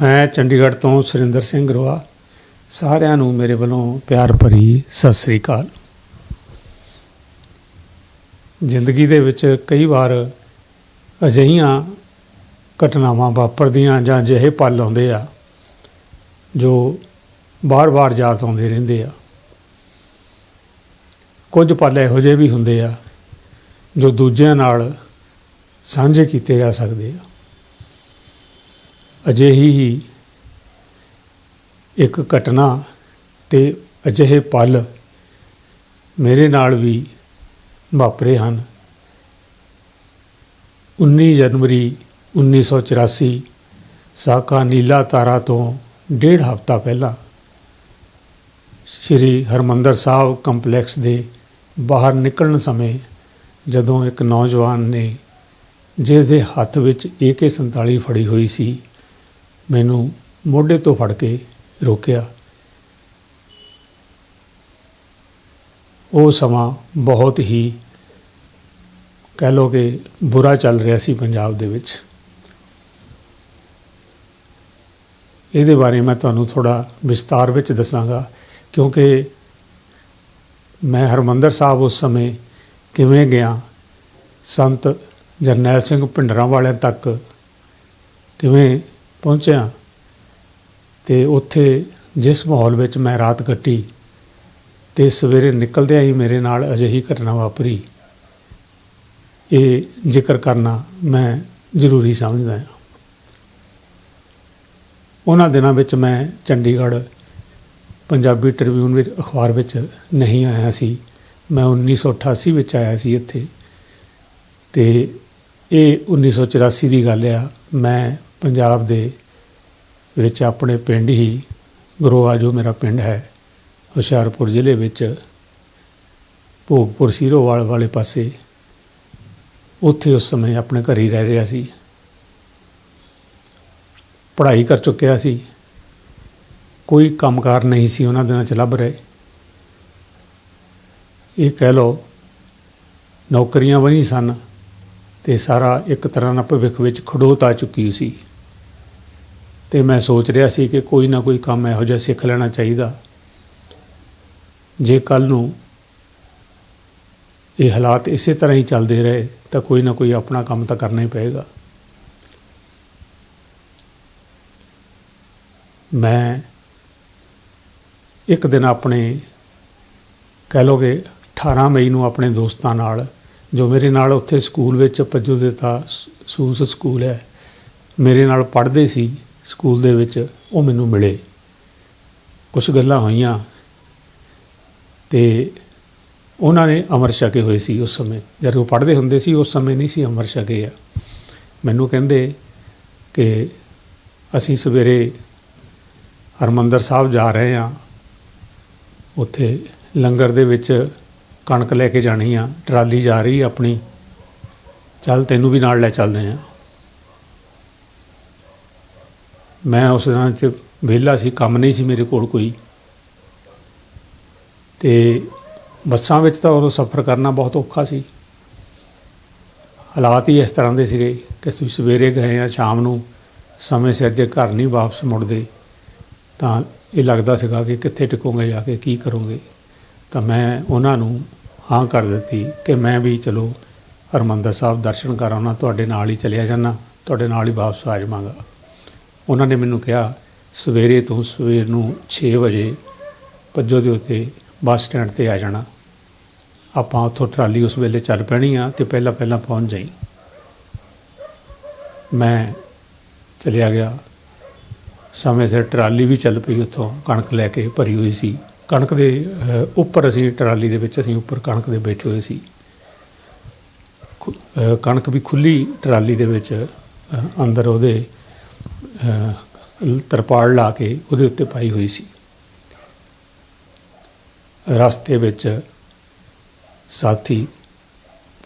ਮੈਂ ਚੰਡੀਗੜ੍ਹ ਤੋਂ ਸੁਰਿੰਦਰ ਸਿੰਘ ਗਰੋਆ ਸਾਰਿਆਂ ਨੂੰ ਮੇਰੇ ਵੱਲੋਂ ਪਿਆਰ ਭਰੀ ਸਤਿ ਸ੍ਰੀ ਅਕਾਲ। ਜ਼ਿੰਦਗੀ ਦੇ ਵਿੱਚ ਕਈ ਵਾਰ ਅਜਿਹੀਆਂ ਘਟਨਾਵਾਂ ਵਾਪਰਦੀਆਂ ਜਾਂ ਅਜਿਹੇ ਪਲ ਆਉਂਦੇ ਆ, ਜੋ ਬਾਰ-ਬਾਰ ਯਾਦ ਆਉਂਦੇ ਰਹਿੰਦੇ ਆ। ਕੁਝ ਪਲ ਇਹੋ ਜਿਹੇ ਵੀ ਹੁੰਦੇ ਆ, ਜੋ ਦੂਜਿਆਂ ਨਾਲ ਸਾਂਝੇ ਕੀਤੇ ਜਾ ਸਕਦੇ ਆ। ਅਜਿਹੀ ਹੀ ਇੱਕ ਘਟਨਾ ਤੇ ਅਜਿਹੇ ਪਲ ਮੇਰੇ ਨਾਲ ਵੀ ਵਾਪਰੇ ਹਨ। 19 ਜਨਵਰੀ 1984 ਸਾਕਾ ਨੀਲਾ ਤਾਰਾ ਤੋਂ ਡੇਢ ਹਫ਼ਤਾ ਪਹਿਲਾਂ ਸ਼੍ਰੀ ਹਰਮੰਦਰ ਸਾਹਿਬ ਕੰਪਲੈਕਸ ਦੇ ਬਾਹਰ ਨਿਕਲਣ ਸਮੇਂ ਜਦੋਂ ਇੱਕ ਨੌਜਵਾਨ ਨੇ ਜਿਸ ਦੇ ਹੱਥ ਵਿੱਚ AK47 ਫੜੀ ਹੋਈ ਸੀ ਮੈਨੂੰ ਮੋਢੇ ਤੋਂ ਫੜ ਕੇ ਰੋਕਿਆ। ਉਹ ਸਮਾਂ ਬਹੁਤ ਹੀ ਕਹਿ ਲੋ ਕਿ ਬੁਰਾ ਚੱਲ ਰਿਹਾ ਸੀ ਪੰਜਾਬ ਦੇ ਵਿੱਚ। ਇਹਦੇ ਬਾਰੇ ਮੈਂ ਤੁਹਾਨੂੰ ਥੋੜਾ ਵਿਸਤਾਰ ਵਿੱਚ ਦੱਸਾਂਗਾ, ਕਿਉਂਕਿ ਮੈਂ ਹਰਮੰਦਰ ਸਾਹਿਬ ਉਸ ਸਮੇਂ ਕਿਵੇਂ ਗਿਆ, ਸੰਤ ਜਰਨੈਲ ਸਿੰਘ ਭਿੰਡਰਾਂ ਵਾਲਿਆਂ ਤੱਕ ਕਿਵੇਂ ਪਹੁੰਚਿਆ ਤੇ ਉੱਥੇ ਜਿਸ ਮਾਹੌਲ ਵਿੱਚ ਮੈਂ ਰਾਤ ਕੱਟੀ ਤੇ ਸਵੇਰੇ ਨਿਕਲਦਿਆਂ ਹੀ ਮੇਰੇ ਨਾਲ ਅਜਿਹੀ ਘਟਨਾ ਵਾਪਰੀ। ਇਹ ਜ਼ਿਕਰ ਕਰਨਾ ਮੈਂ ਜ਼ਰੂਰੀ ਸਮਝਦਾ ਹਾਂ। ਉਹਨਾਂ ਦਿਨਾਂ ਵਿੱਚ ਮੈਂ ਚੰਡੀਗੜ੍ਹ ਪੰਜਾਬੀ ਟ੍ਰਿਬਿਊਨ ਵਿੱਚ ਅਖਬਾਰ ਵਿੱਚ ਨਹੀਂ ਆਇਆ ਸੀ। ਮੈਂ 1988 ਵਿੱਚ ਆਇਆ ਸੀ ਇੱਥੇ ਤੇ ਇਹ 1984 ਦੀ ਗੱਲ ਆ। ਮੈਂ ਪੰਜਾਬ ਦੇ ਵਿੱਚ ਆਪਣੇ ਪਿੰਡ ਹੀ ਗਰੋਆ ਜੋ ਮੇਰਾ ਪਿੰਡ ਹੈ, ਹੁਸ਼ਿਆਰਪੁਰ ਜ਼ਿਲ੍ਹੇ ਵਿੱਚ, ਭੋਗਪੁਰ ਸੀਰੋਵਾਲ ਵਾਲੇ ਪਾਸੇ, ਉੱਥੇ ਉਸ ਸਮੇਂ ਆਪਣੇ ਘਰ ਹੀ ਰਹਿ ਰਿਹਾ ਸੀ। ਪੜ੍ਹਾਈ ਕਰ ਚੁੱਕਿਆ ਸੀ। ਕੋਈ ਕੰਮਕਾਰ ਨਹੀਂ ਸੀ ਉਹਨਾਂ ਦਿਨਾਂ ਚ ਲੱਭ ਰਹੇ। ਇਹ ਕਹਿ ਲਓ, ਨੌਕਰੀਆਂ ਵੀ ਸਨ ਤੇ ਸਾਰਾ ਇੱਕ ਤਰ੍ਹਾਂ ਨਾਲ ਭਵਿੱਖ ਵਿੱਚ ਖੜੋਤ ਆ ਚੁੱਕੀ ਸੀ। ਤੇ ਮੈਂ ਸੋਚ ਰਿਹਾ ਸੀ ਕਿ ਕੋਈ ਨਾ ਕੋਈ ਕੰਮ ਇਹੋ ਜਿਹਾ ਸਿੱਖ ਲੈਣਾ ਚਾਹੀਦਾ। ਜੇ ਕੱਲ ਨੂੰ ਇਹ ਹਾਲਾਤ ਇਸੇ ਤਰ੍ਹਾਂ ਹੀ ਚੱਲਦੇ ਰਹੇ, ਤਾਂ ਕੋਈ ਨਾ ਕੋਈ ਆਪਣਾ ਕੰਮ ਤਾਂ ਕਰਨਾ ਹੀ ਪਏਗਾ। ਮੈਂ ਇੱਕ ਦਿਨ ਆਪਣੇ, ਕਹਿ ਲੋਗੇ 18 ਮਈ ਨੂੰ ਆਪਣੇ ਦੋਸਤਾਂ ਨਾਲ, ਜੋ ਮੇਰੇ ਨਾਲ ਉੱਥੇ ਸਕੂਲ ਵਿੱਚ ਪੱਜੂ ਦਿੱਤਾ ਸੂਸ ਸਕੂਲ ਹੈ, ਮੇਰੇ ਨਾਲ ਪੜ੍ਹਦੇ ਸੀ। ਸਕੂਲ ਦੇ ਵਿੱਚ ਉਹ ਮੈਨੂੰ ਮਿਲੇ। ਕੁਝ ਗੱਲਾਂ ਹੋਈਆਂ ਤੇ ਉਹਨਾਂ ਨੇ ਅਮਰ ਛਕੇ ਹੋਏ ਸੀ ਉਸ ਸਮੇਂ। ਜਦ ਉਹ ਪੜ੍ਹਦੇ ਹੁੰਦੇ ਸੀ, ਉਸ ਸਮੇਂ ਨਹੀਂ ਸੀ ਅਮਰ ਛਕੇ ਆ। ਮੈਨੂੰ ਕਹਿੰਦੇ ਕਿ ਅਸੀਂ ਸਵੇਰੇ ਹਰਮੰਦਰ ਸਾਹਿਬ ਜਾ ਰਹੇ ਹਾਂ। ਉੱਥੇ ਲੰਗਰ ਦੇ ਵਿੱਚ ਕਣਕ ਲੈ ਕੇ ਜਾਣੀ ਆ, ਟਰਾਲੀ ਜਾ ਰਹੀ ਆਪਣੀ। ਚੱਲ ਤੈਨੂੰ ਵੀ ਨਾਲ ਲੈ ਚੱਲਦੇ ਆ ਮੈਂ ਉਸ ਦਿਨਾਂ 'ਚ ਵਿਹਲਾ ਸੀ, ਕੰਮ ਨਹੀਂ ਸੀ ਮੇਰੇ ਕੋਲ ਕੋਈ। ਤੇ ਬੱਸਾਂ ਵਿੱਚ ਤਾਂ ਉਦੋਂ ਸਫ਼ਰ ਕਰਨਾ ਬਹੁਤ ਔਖਾ ਸੀ। ਹਾਲਾਤ ਹੀ ਇਸ ਤਰ੍ਹਾਂ ਦੇ ਸੀਗੇ ਕਿ ਤੁਸੀਂ ਸਵੇਰੇ ਗਏ ਆ ਸ਼ਾਮ ਨੂੰ ਸਮੇਂ ਸਿਰ ਜੇ ਘਰ ਨਹੀਂ ਵਾਪਸ ਮੁੜਦੇ, ਤਾਂ ਇਹ ਲੱਗਦਾ ਸੀਗਾ ਕਿ ਕਿੱਥੇ ਟਿਕੋਗੇ ਜਾ ਕੇ, ਕੀ ਕਰੋਗੇ। ਤਾਂ ਮੈਂ ਉਹਨਾਂ ਨੂੰ ਹਾਂ ਕਰ ਦਿੱਤੀ ਕਿ ਮੈਂ ਵੀ ਚਲੋ ਹਰਮੰਦਰ ਸਾਹਿਬ ਦਰਸ਼ਨ ਕਰ ਆਉਣਾ ਤੁਹਾਡੇ ਨਾਲ ਹੀ ਚਲਿਆ ਜਾਣਾ ਤੁਹਾਡੇ ਨਾਲ ਹੀ ਵਾਪਸ ਆ ਜਾਵਾਂਗਾ। ਉਹਨਾਂ ਨੇ ਮੈਨੂੰ ਕਿਹਾ, ਸਵੇਰੇ ਤੋਂ ਸਵੇਰ ਨੂੰ 6 ਵਜੇ ਪੱਜੋ ਦੇ ਉੱਤੇ ਬੱਸ ਸਟੈਂਡ ਤੇ ਆ ਜਾਣਾ। ਆਪਾਂ ਉੱਥੋਂ ਟਰਾਲੀ ਉਸ ਵੇਲੇ ਚੱਲ ਪੈਣੀ ਆ ਤੇ ਪਹਿਲਾਂ ਪਹਿਲਾਂ ਪਹੁੰਚ ਜਾਈ। ਮੈਂ ਚਲਿਆ ਗਿਆ। ਸਮੇਂ ਸਿਰ ਟਰਾਲੀ ਵੀ ਚੱਲ ਪਈ ਉੱਥੋਂ, ਕਣਕ ਲੈ ਕੇ ਭਰੀ ਹੋਈ ਸੀ। ਕਣਕ ਦੇ ਉੱਪਰ ਅਸੀਂ ਟਰਾਲੀ ਦੇ ਵਿੱਚ ਅਸੀਂ ਉੱਪਰ ਕਣਕ ਦੇ ਬੈਠੇ ਹੋਏ ਸੀ। ਖੁ- ਕਣਕ ਵੀ ਖੁੱਲੀ ਟਰਾਲੀ ਦੇ ਵਿੱਚ ਅੰਦਰ ਉਹਦੇ ਤਰਪਾਲ ਲਾ ਕੇ ਉਹਦੇ ਉੱਤੇ ਪਾਈ ਹੋਈ ਸੀ। ਰਸਤੇ ਵਿੱਚ ਸਾਥੀ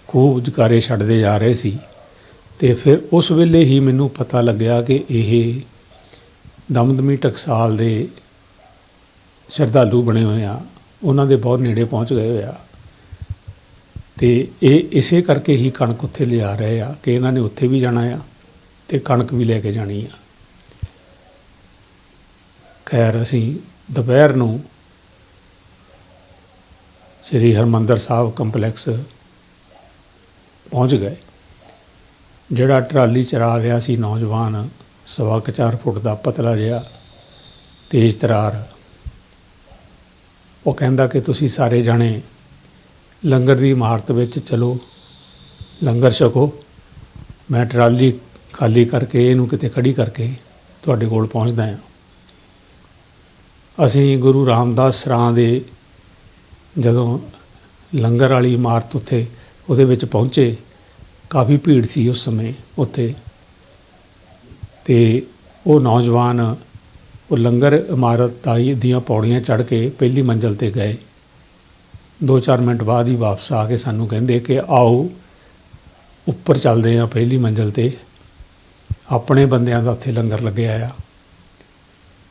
ਖੂਬ ਜਕਾਰੇ ਛੱਡਦੇ ਜਾ ਰਹੇ ਸੀ ਤੇ ਫਿਰ ਉਸ ਵੇਲੇ ਹੀ ਮੈਨੂੰ ਪਤਾ ਲੱਗਿਆ ਕਿ ਇਹ ਦਮਦਮੀ ਟਕਸਾਲ ਦੇ ਸ਼ਰਧਾਲੂ ਬਣੇ ਹੋਏ ਆ। ਉਹਨਾਂ ਦੇ ਬਹੁਤ ਨੇੜੇ ਪਹੁੰਚ ਗਏ ਹੋਏ ਆ। ਤੇ ਇਹ ਇਸੇ ਕਰਕੇ ਹੀ ਕਣਕ ਉੱਥੇ ਲਿਆ ਰਹੇ ਆ ਕਿ ਇਹਨਾਂ ਨੇ ਉੱਥੇ ਵੀ ਜਾਣਾ ਆ ਤੇ ਕਣਕ ਵੀ ਲੈ ਕੇ ਜਾਣੀ ਆ। ਖੈਰ, ਅਸੀਂ ਦੁਪਹਿਰ ਨੂੰ ਸ੍ਰੀ ਹਰਮੰਦਰ ਸਾਹਿਬ ਕੰਪਲੈਕਸ ਪਹੁੰਚ ਗਏ, ਜਿਹੜਾ ਟਰਾਲੀ ਚਲਾ ਰਿਹਾ ਸੀ ਨੌਜਵਾਨ ਸਵਾ ਕੁ ਚਾਰ ਫੁੱਟ ਦਾ ਪਤਲਾ ਜਿਹਾ ਤੇਜ਼ ਤਰਾਰ, ਉਹ ਕਹਿੰਦਾ ਕਿ ਤੁਸੀਂ ਸਾਰੇ ਜਾਣੇ ਲੰਗਰ ਦੀ ਇਮਾਰਤ ਵਿੱਚ ਚਲੋ, ਲੰਗਰ ਛਕੋ, ਮੈਂ ਟਰਾਲੀ ਖਾਲੀ ਕਰਕੇ, ਇਹਨੂੰ ਕਿਤੇ ਖੜੀ ਕਰਕੇ ਤੁਹਾਡੇ ਕੋਲ ਪਹੁੰਚਦਾ ਹਾਂ। ਅਸੀਂ ਗੁਰੂ ਰਾਮਦਾਸ ਸਰਾਂ ਦੇ ਜਦੋਂ ਲੰਗਰ ਵਾਲੀ ਇਮਾਰਤ ਉੱਥੇ ਉਹਦੇ ਵਿੱਚ ਪਹੁੰਚੇ, ਕਾਫੀ ਭੀੜ ਸੀ ਉਸ ਸਮੇਂ ਉੱਥੇ। ਤੇ ਉਹ ਨੌਜਵਾਨ ਉਹ ਲੰਗਰ ਇਮਾਰਤ ਤਾਈ ਦੀਆਂ ਪੌੜੀਆਂ ਚੜ੍ਹ ਕੇ ਪਹਿਲੀ ਮੰਜ਼ਲ ਤੇ ਗਏ। 2-4 ਮਿੰਟ ਬਾਅਦ ਹੀ ਵਾਪਸ ਆ ਕੇ ਸਾਨੂੰ ਕਹਿੰਦੇ ਕਿ ਆਓ, ਉੱਪਰ ਚੱਲਦੇ ਹਾਂ ਪਹਿਲੀ ਮੰਜ਼ਲ ਤੇ। ਆਪਣੇ ਬੰਦਿਆਂ ਦਾ ਉੱਥੇ ਲੰਗਰ ਲੱਗਿਆ ਆ।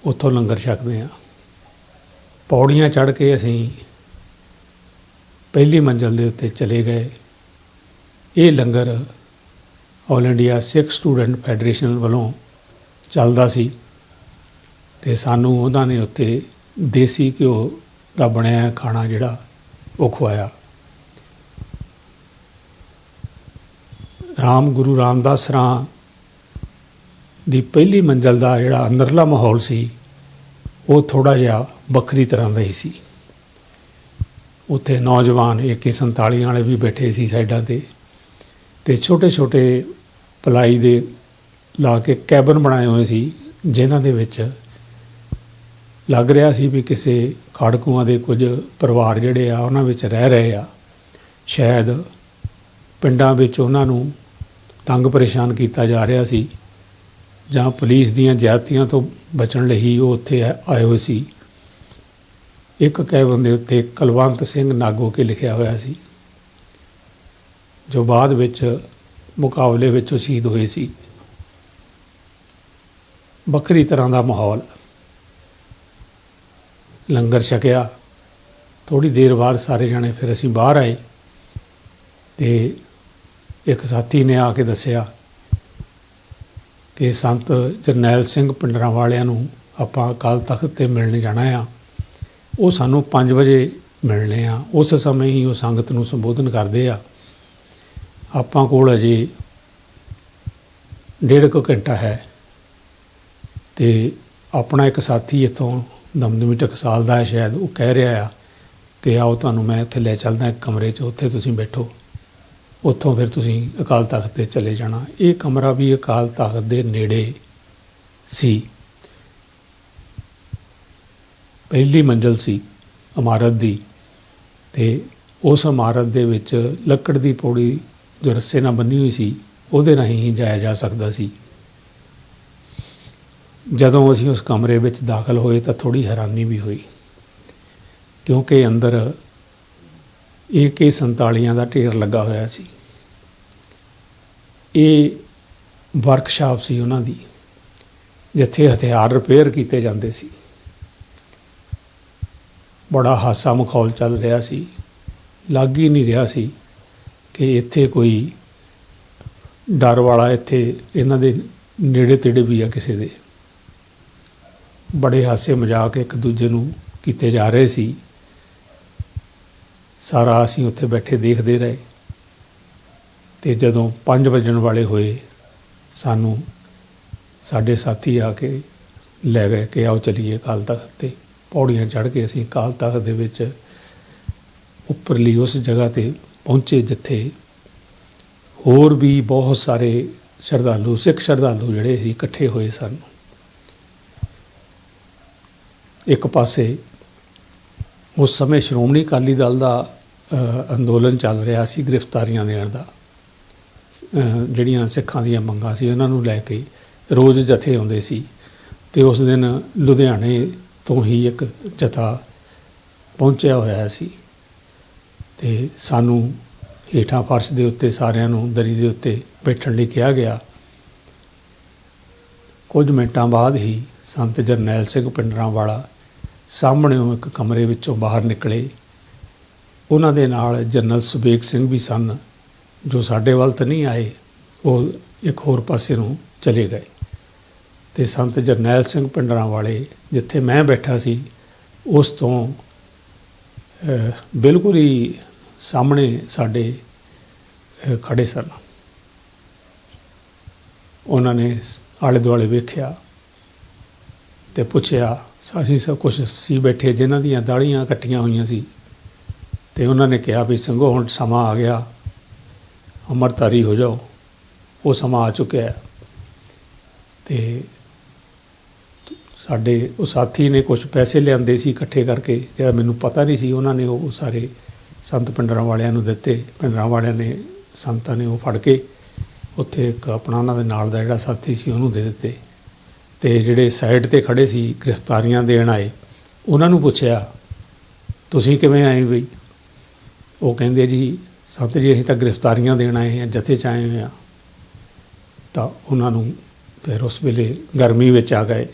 ਉੱਥੋਂ ਲੰਗਰ ਛਕਦੇ ਹਾਂ। ਪੌੜੀਆਂ ਚੜ੍ਹ ਕੇ ਅਸੀਂ ਪਹਿਲੀ ਮੰਜ਼ਲ ਦੇ ਉੱਤੇ ਚਲੇ ਗਏ। ਇਹ langar all India Sikh student federation ਵੱਲੋਂ ਚੱਲਦਾ ਸੀ ਤੇ ਸਾਨੂੰ ਉਹਨਾਂ ਨੇ ਉੱਤੇ ਦੇਸੀ ਘਿਓ ਦਾ ਬਣਿਆ ਖਾਣਾ ਜਿਹੜਾ ਉਹ ਖਵਾਇਆ। ਰਾਮ ਗੁਰੂ ਰਾਮਦਾਸ ਰਾਂ ਦੀ ਪਹਿਲੀ ਮੰਜ਼ਲ ਦਾ ਜਿਹੜਾ ਅੰਦਰਲਾ ਮਾਹੌਲ ਸੀ, ਉਹ ਥੋੜਾ ਜਿਹਾ ਵੱਖਰੀ ਤਰ੍ਹਾਂ ਦਾ ਹੀ ਸੀ। ਉੱਥੇ ਨੌਜਵਾਨ AK47 ਵਾਲੇ ਵੀ ਬੈਠੇ ਸੀ ਸਾਈਡਾਂ ਤੇ ਤੇ ਛੋਟੇ ਛੋਟੇ ਪਲਾਈ ਦੇ ਲਾ ਕੇ ਕੈਬਨ ਬਣਾਏ ਹੋਏ ਸੀ, ਜਿਨ੍ਹਾਂ ਦੇ ਵਿੱਚ ਲੱਗ ਰਿਹਾ ਸੀ ਵੀ ਕਿਸੇ ਖਾੜਕੂਆਂ ਦੇ ਕੁਝ ਪਰਿਵਾਰ ਜਿਹੜੇ ਆ, ਉਹਨਾਂ ਵਿੱਚ ਰਹਿ ਰਹੇ ਆ। ਸ਼ਾਇਦ ਪਿੰਡਾਂ ਵਿੱਚ ਉਹਨਾਂ ਨੂੰ ਤੰਗ ਪਰੇਸ਼ਾਨ ਕੀਤਾ ਜਾ ਰਿਹਾ ਸੀ ਜਾਂ ਪੁਲਿਸ ਦੀਆਂ ਜ਼ਿਆਦਤੀਆਂ ਤੋਂ ਬਚਣ ਲਈ ਉਹ ਉੱਥੇ ਆਏ ਹੋਏ ਸੀ। ਇੱਕ ਕੈਬਨ ਦੇ ਉੱਤੇ ਕੁਲਵੰਤ ਸਿੰਘ ਨਾਗੋ ਕੇ ਲਿਖਿਆ ਹੋਇਆ ਸੀ, ਜੋ ਬਾਅਦ ਵਿੱਚ ਮੁਕਾਬਲੇ ਵਿੱਚ ਸ਼ਹੀਦ ਹੋਏ ਸੀ। ਵੱਖਰੀ ਤਰ੍ਹਾਂ ਦਾ ਮਾਹੌਲ। ਲੰਗਰ ਛਕਿਆ। ਥੋੜੀ ਦੇਰ ਬਾਅਦ ਸਾਰੇ ਜਣੇ ਫਿਰ ਅਸੀਂ ਬਾਹਰ ਆਏ ਤੇ ਇੱਕ ਸਾਥੀ ਨੇ ਆ ਕੇ ਦੱਸਿਆ ਕਿ ਸੰਤ ਜਰਨੈਲ ਸਿੰਘ ਪਿੰਡਰਾਂ ਵਾਲਿਆਂ ਨੂੰ ਆਪਾਂ ਅਕਾਲ ਤਖਤ ਤੇ ਮਿਲਣ ਜਾਣਾ ਆ। ਉਹ ਸਾਨੂੰ 5 ਵਜੇ ਮਿਲਣੇ ਆ। ਉਸ ਸਮੇਂ ਹੀ ਉਹ ਸੰਗਤ ਨੂੰ ਸੰਬੋਧਨ ਕਰਦੇ ਆ। ਆਪਾਂ ਕੋਲ ਅਜੇ ਡੇਢ ਕੁ ਘੰਟਾ ਹੈ ਤੇ ਆਪਣਾ ਇੱਕ ਸਾਥੀ ਇੱਥੋਂ ਦਮਦਮੀ ਟਕਸਾਲ ਦਾ ਹੈ ਸ਼ਾਇਦ, ਉਹ ਕਹਿ ਰਿਹਾ ਆ ਕਿ ਆਓ ਤੁਹਾਨੂੰ ਮੈਂ ਇੱਥੇ ਲੈ ਚੱਲਦਾ ਇੱਕ ਕਮਰੇ 'ਚ, ਉੱਥੇ ਤੁਸੀਂ ਬੈਠੋ। ਉੱਥੋਂ ਫਿਰ ਤੁਸੀਂ ਅਕਾਲ ਤਖਤ ਤੇ ਚਲੇ ਜਾਣਾ। ਇਹ ਕਮਰਾ ਵੀ ਅਕਾਲ ਤਖਤ ਦੇ ਨੇੜੇ ਸੀ। ਪਹਿਲੀ ਮੰਜ਼ਲ ਸੀ ਇਮਾਰਤ ਦੀ ਤੇ ਉਸ ਇਮਾਰਤ ਦੇ ਵਿੱਚ ਲੱਕੜ ਦੀ ਪੌੜੀ ਜੋ ਰੱਸੇ ਨਾਲ ਬੰਨੀ ਹੋਈ ਸੀ, ਉਹਦੇ ਰਾਹੀਂ ਹੀ ਜਾਇਆ ਜਾ ਸਕਦਾ ਸੀ। ਜਦੋਂ ਅਸੀਂ ਉਸ ਕਮਰੇ ਵਿੱਚ ਦਾਖਲ ਹੋਏ ਤਾਂ ਥੋੜੀ ਹੈਰਾਨੀ ਵੀ ਹੋਈ, ਕਿਉਂਕਿ ਅੰਦਰ AK47 ਦਾ ਢੇਰ ਲੱਗਾ ਹੋਇਆ ਸੀ। ਇਹ ਵਰਕਸ਼ਾਪ ਸੀ ਉਹਨਾਂ ਦੀ, ਜਿੱਥੇ ਹਥਿਆਰ ਰਿਪੇਅਰ ਕੀਤੇ ਜਾਂਦੇ ਸੀ। ਬੜਾ ਹਾਸਾ ਮਖੌਲ ਚੱਲ ਰਿਹਾ ਸੀ। ਲੱਗ ਹੀ ਨਹੀਂ ਰਿਹਾ ਸੀ ਕਿ ਇੱਥੇ ਕੋਈ ਡਰ ਵਾਲਾ ਇੱਥੇ ਇਹਨਾਂ ਦੇ ਨੇੜੇ ਤੇੜੇ ਵੀ ਆ ਕਿਸੇ ਦੇ। ਬੜੇ ਹਾਸੇ ਮਜ਼ਾਕ ਇੱਕ ਦੂਜੇ ਨੂੰ ਕੀਤੇ ਜਾ ਰਹੇ ਸੀ। ਸਾਰਾ ਅਸੀਂ ਉੱਥੇ ਬੈਠੇ ਦੇਖਦੇ ਰਹੇ ਤੇ ਜਦੋਂ 5 ਵਜਣ ਵਾਲੇ ਹੋਏ, ਸਾਨੂੰ ਸਾਡੇ ਸਾਥੀ ਆ ਕੇ ਲੈ ਗਏ ਕਿ ਆਓ ਚਲੀਏ ਅਕਾਲ ਤਖਤ ਤੇ। ਪੌੜੀਆਂ ਚੜ੍ਹ ਕੇ ਅਸੀਂ ਅਕਾਲ ਤਖਤ ਦੇ ਵਿੱਚ ਉੱਪਰਲੀ ਉਸ ਜਗ੍ਹਾ ਤੇ ਪਹੁੰਚੇ ਜਿੱਥੇ ਹੋਰ ਵੀ ਬਹੁਤ ਸਾਰੇ ਸ਼ਰਧਾਲੂ, ਸਿੱਖ ਸ਼ਰਧਾਲੂ ਜਿਹੜੇ ਸੀ ਇਕੱਠੇ ਹੋਏ ਸਨ। ਇੱਕ ਪਾਸੇ ਉਸ ਸਮੇਂ ਸ਼੍ਰੋਮਣੀ ਅਕਾਲੀ ਦਲ ਦਾ ਅੰਦੋਲਨ ਚੱਲ ਰਿਹਾ ਸੀ ਗ੍ਰਿਫਤਾਰੀਆਂ ਦੇਣ ਦਾ। ਜਿਹੜੀਆਂ ਸਿੱਖਾਂ ਦੀਆਂ ਮੰਗਾਂ ਸੀ ਉਹਨਾਂ ਨੂੰ ਲੈ ਕੇ ਰੋਜ਼ ਜਥੇ ਆਉਂਦੇ ਸੀ। ਤੇ ਉਸ ਦਿਨ ਲੁਧਿਆਣੇ ਤੋਂ ਹੀ ਇੱਕ ਜਥਾ ਪਹੁੰਚਿਆ ਹੋਇਆ ਸੀ ਤੇ ਸਾਨੂੰ ਹੇਠਾਂ ਫਰਸ਼ ਦੇ ਉੱਤੇ ਸਾਰਿਆਂ ਨੂੰ ਦਰੀ ਦੇ ਉੱਤੇ ਬੈਠਣ ਲਈ ਕਿਹਾ ਗਿਆ। ਕੁਝ ਮਿੰਟਾਂ ਬਾਅਦ ਹੀ ਸੰਤ ਜਰਨੈਲ ਸਿੰਘ ਪਿੰਡਰਾਂ ਵਾਲਾ ਸਾਹਮਣੇੋਂ ਇੱਕ ਕਮਰੇ ਵਿੱਚੋਂ ਬਾਹਰ ਨਿਕਲੇ। ਉਹਨਾਂ ਦੇ ਨਾਲ ਜਨਰਲ ਸੁਬੇਗ ਸਿੰਘ ਵੀ ਸਨ, ਜੋ ਸਾਡੇ ਵੱਲ ਤਾਂ ਨਹੀਂ ਆਏ, ਉਹ ਇੱਕ ਹੋਰ ਪਾਸੇ ਨੂੰ ਚਲੇ ਗਏ। ਤੇ ਸੰਤ ਜਰਨੈਲ ਸਿੰਘ ਪਿੰਡਰਾਂ ਵਾਲੇ ਜਿੱਥੇ ਮੈਂ ਬੈਠਾ ਸੀ ਉਸ ਤੋਂ ਬਿਲਕੁਲ ਹੀ ਸਾਹਮਣੇ ਸਾਡੇ ਅਹ, ਖੜੇ ਸਨ। ਉਹਨਾਂ ਨੇ ਆਲੇ ਦੁਆਲੇ ਵੇਖਿਆ ਤੇ ਪੁੱਛਿਆ ਅਸੀਂ ਸਭ ਕੁਝ ਸੀ ਬੈਠੇ ਜਿਨ੍ਹਾਂ ਦੀਆਂ ਦਾੜੀਆਂ ਕੱਟੀਆਂ ਹੋਈਆਂ ਸੀ? ਤੇ ਉਹਨਾਂ ਨੇ ਕਿਹਾ ਵੀ ਸੰਗੋ ਹੁਣ ਸਮਾਂ ਆ ਗਿਆ। ਅਮਰਤਾਰੀ ਹੋ ਜਾਓ। ਉਹ ਸਮਾਂ ਆ ਚੁੱਕਿਆ। ਹੈ ਤੇ ਸਾਡੇ ਉਹ ਸਾਥੀ ਨੇ ਕੁਝ ਪੈਸੇ ਲਿਆਂਦੇ ਸੀ ਇਕੱਠੇ ਕਰਕੇ, ਜਿਹੜਾ ਮੈਨੂੰ ਪਤਾ ਨਹੀਂ ਸੀ, ਉਹਨਾਂ ਨੇ ਉਹ ਸਾਰੇ ਸੰਤ ਪਿੰਡਰਾਂ ਵਾਲਿਆਂ ਨੂੰ ਦਿੱਤੇ। ਪਿੰਡਰਾਂ ਵਾਲਿਆਂ ਨੇ, ਸੰਤਾਂ ਨੇ ਉਹ ਫੜ ਕੇ ਉੱਥੇ ਇੱਕ ਆਪਣਾ ਉਹਨਾਂ ਦੇ ਨਾਲ ਦਾ ਜਿਹੜਾ ਸਾਥੀ ਸੀ, ਉਹਨੂੰ ਦੇ ਦਿੱਤੇ। ਤੇ ਜਿਹੜੇ ਸਾਈਡ ਤੇ ਖੜੇ ਸੀ, ਗ੍ਰਿਫਤਾਰੀਆਂ ਦੇਣ ਆਏ, ਉਹਨਾਂ ਨੂੰ ਪੁੱਛਿਆ, ਤੁਸੀਂ ਕਿਵੇਂ ਆਏ ਬਈ? ਉਹ ਕਹਿੰਦੇ, ਜੀ, ਸੰਤ ਜੀ, ਅਸੀਂ ਤਾਂ ਗ੍ਰਿਫਤਾਰੀਆਂ ਦੇਣ ਆਏ ਹਾਂ, ਜਥੇ ਚ ਆਏ ਹੋਏ ਹਾਂ। ਤਾਂ ਉਹਨਾਂ ਨੂੰ ਫਿਰ ਉਸ ਵੇਲੇ ਗਰਮੀ ਵਿੱਚ ਆ ਗਏ।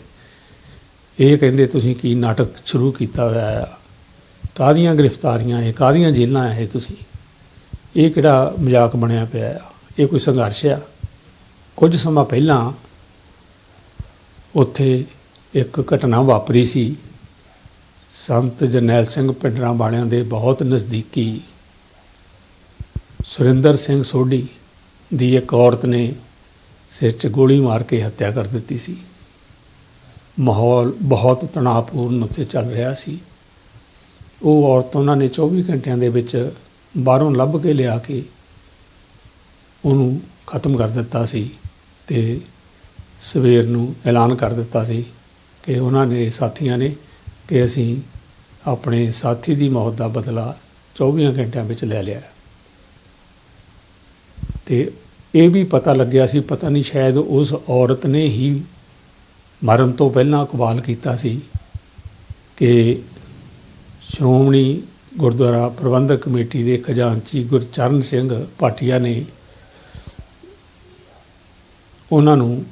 ਇਹ ਕਹਿੰਦੇ ਤੁਸੀਂ ਕੀ ਨਾਟਕ ਸ਼ੁਰੂ ਕੀਤਾ ਹੋਇਆ ਆ ਕਾਹਦੀਆਂ ਗ੍ਰਿਫਤਾਰੀਆਂ ਇਹ? ਕਾਹਦੀਆਂ ਜੇਲ੍ਹਾਂ ਇਹ ਤੁਸੀਂ? ਇਹ ਕਿਹੜਾ ਮਜ਼ਾਕ ਬਣਿਆ ਪਿਆ ਆ? ਇਹ ਕੋਈ ਸੰਘਰਸ਼ ਆ? ਕੁਝ ਸਮਾਂ ਪਹਿਲਾਂ ਉੱਥੇ ਇੱਕ ਘਟਨਾ ਵਾਪਰੀ ਸੀ। ਸੰਤ ਜਰਨੈਲ ਸਿੰਘ ਪਿੰਡਰਾਂ ਵਾਲਿਆਂ ਦੇ ਬਹੁਤ ਨਜ਼ਦੀਕੀ ਸੁਰਿੰਦਰ ਸਿੰਘ ਸੋਢੀ ਦੀ ਇੱਕ ਔਰਤ ਨੇ ਸਿਰ 'ਚ ਗੋਲੀ ਮਾਰ ਕੇ ਹੱਤਿਆ ਕਰ ਦਿੱਤੀ ਸੀ। ਮਾਹੌਲ ਬਹੁਤ ਤਣਾਅਪੂਰਨ ਉੱਥੇ ਚੱਲ ਰਿਹਾ ਸੀ। ਉਹ ਔਰਤ ਉਹਨਾਂ ਨੇ 24 ਘੰਟਿਆਂ ਦੇ ਵਿੱਚ ਬਾਹਰੋਂ ਲੱਭ ਕੇ ਲਿਆ ਕੇ ਉਹਨੂੰ ਖਤਮ ਕਰ ਦਿੱਤਾ ਸੀ ਤੇ ਸਵੇਰ ਨੂੰ ਐਲਾਨ ਕਰ ਦਿੱਤਾ ਸੀ ਕਿ ਉਹਨਾਂ ਨੇ, ਸਾਥੀਆਂ ਨੇ ਕਿ ਅਸੀਂ ਆਪਣੇ ਸਾਥੀ ਦੀ ਮੌਤ ਦਾ ਬਦਲਾ 24 ਘੰਟਿਆਂ ਵਿੱਚ ਲੈ ਲਿਆ। ਤੇ ਇਹ ਵੀ ਪਤਾ ਲੱਗਿਆ ਸੀ, ਪਤਾ ਨਹੀਂ, ਸ਼ਾਇਦ ਉਸ ਔਰਤ ਨੇ ਹੀ ਮਰਨ ਤੋਂ ਪਹਿਲਾਂ ਇਕਬਾਲ ਕੀਤਾ ਸੀ ਕਿ ਸ਼੍ਰੋਮਣੀ ਗੁਰਦੁਆਰਾ ਪ੍ਰਬੰਧਕ ਕਮੇਟੀ ਦੇ ਖਜ਼ਾਨਚੀ ਗੁਰਚਰਨ ਸਿੰਘ ਭਾਟੀਆ ਨੇ ਉਹਨਾਂ ਨੂੰ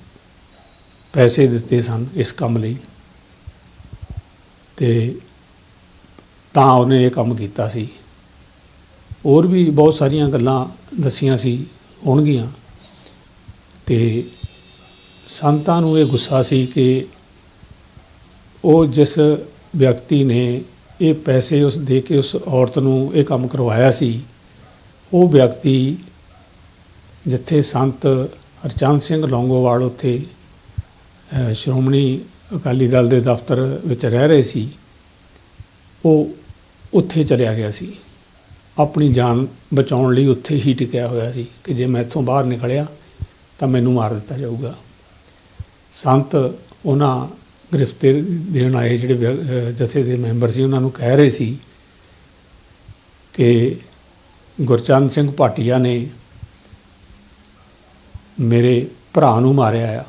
ਪੈਸੇ ਦਿੱਤੇ ਸਨ ਇਸ ਕੰਮ ਲਈ ਤੇ ਤਾਂ ਉਹਨੇ ਇਹ ਕੰਮ ਕੀਤਾ ਸੀ। ਹੋਰ ਵੀ ਬਹੁਤ ਸਾਰੀਆਂ ਗੱਲਾਂ ਦੱਸੀਆਂ ਸੀ ਹੋਣਗੀਆਂ ਤੇ ਸੰਤਾਂ ਨੂੰ ਇਹ ਗੁੱਸਾ ਸੀ ਕਿ ਉਹ ਜਿਸ ਵਿਅਕਤੀ ਨੇ ਇਹ ਪੈਸੇ ਉਸ ਦੇ ਕੇ ਉਸ ਔਰਤ ਨੂੰ ਇਹ ਕੰਮ ਕਰਵਾਇਆ ਸੀ, ਉਹ ਵਿਅਕਤੀ ਜਿੱਥੇ ਸੰਤ ਹਰਚੰਦ ਸਿੰਘ ਲੌਂਗੋਵਾਲ ਉੱਥੇ ਸ਼੍ਰੋਮਣੀ ਅਕਾਲੀ ਦਲ ਦੇ ਦਫ਼ਤਰ ਵਿੱਚ ਰਹਿ ਰਹੇ ਸੀ, ਉਹ ਉੱਥੇ ਚਲਿਆ ਗਿਆ ਸੀ। ਆਪਣੀ ਜਾਨ ਬਚਾਉਣ ਲਈ ਉੱਥੇ ਹੀ ਟਿਕਿਆ ਹੋਇਆ ਸੀ ਕਿ ਜੇ ਮੈਂ ਇੱਥੋਂ ਬਾਹਰ ਨਿਕਲਿਆ ਤਾਂ ਮੈਨੂੰ ਮਾਰ ਦਿੱਤਾ ਜਾਊਗਾ। ਸੰਤ ਉਹਨਾਂ ਗ੍ਰਿਫਤੇ ਦੇਣ ਆਏ, ਜਿਹੜੇ ਵਿਅ- ਜਥੇ ਦੇ ਮੈਂਬਰ ਸੀ, ਉਹਨਾਂ ਨੂੰ ਕਹਿ ਰਹੇ ਸੀ ਕਿ ਗੁਰਚਰਨ ਸਿੰਘ ਭਾਟੀਆ ਨੇ ਮੇਰੇ ਭਰਾ ਨੂੰ ਮਾਰਿਆ ਆ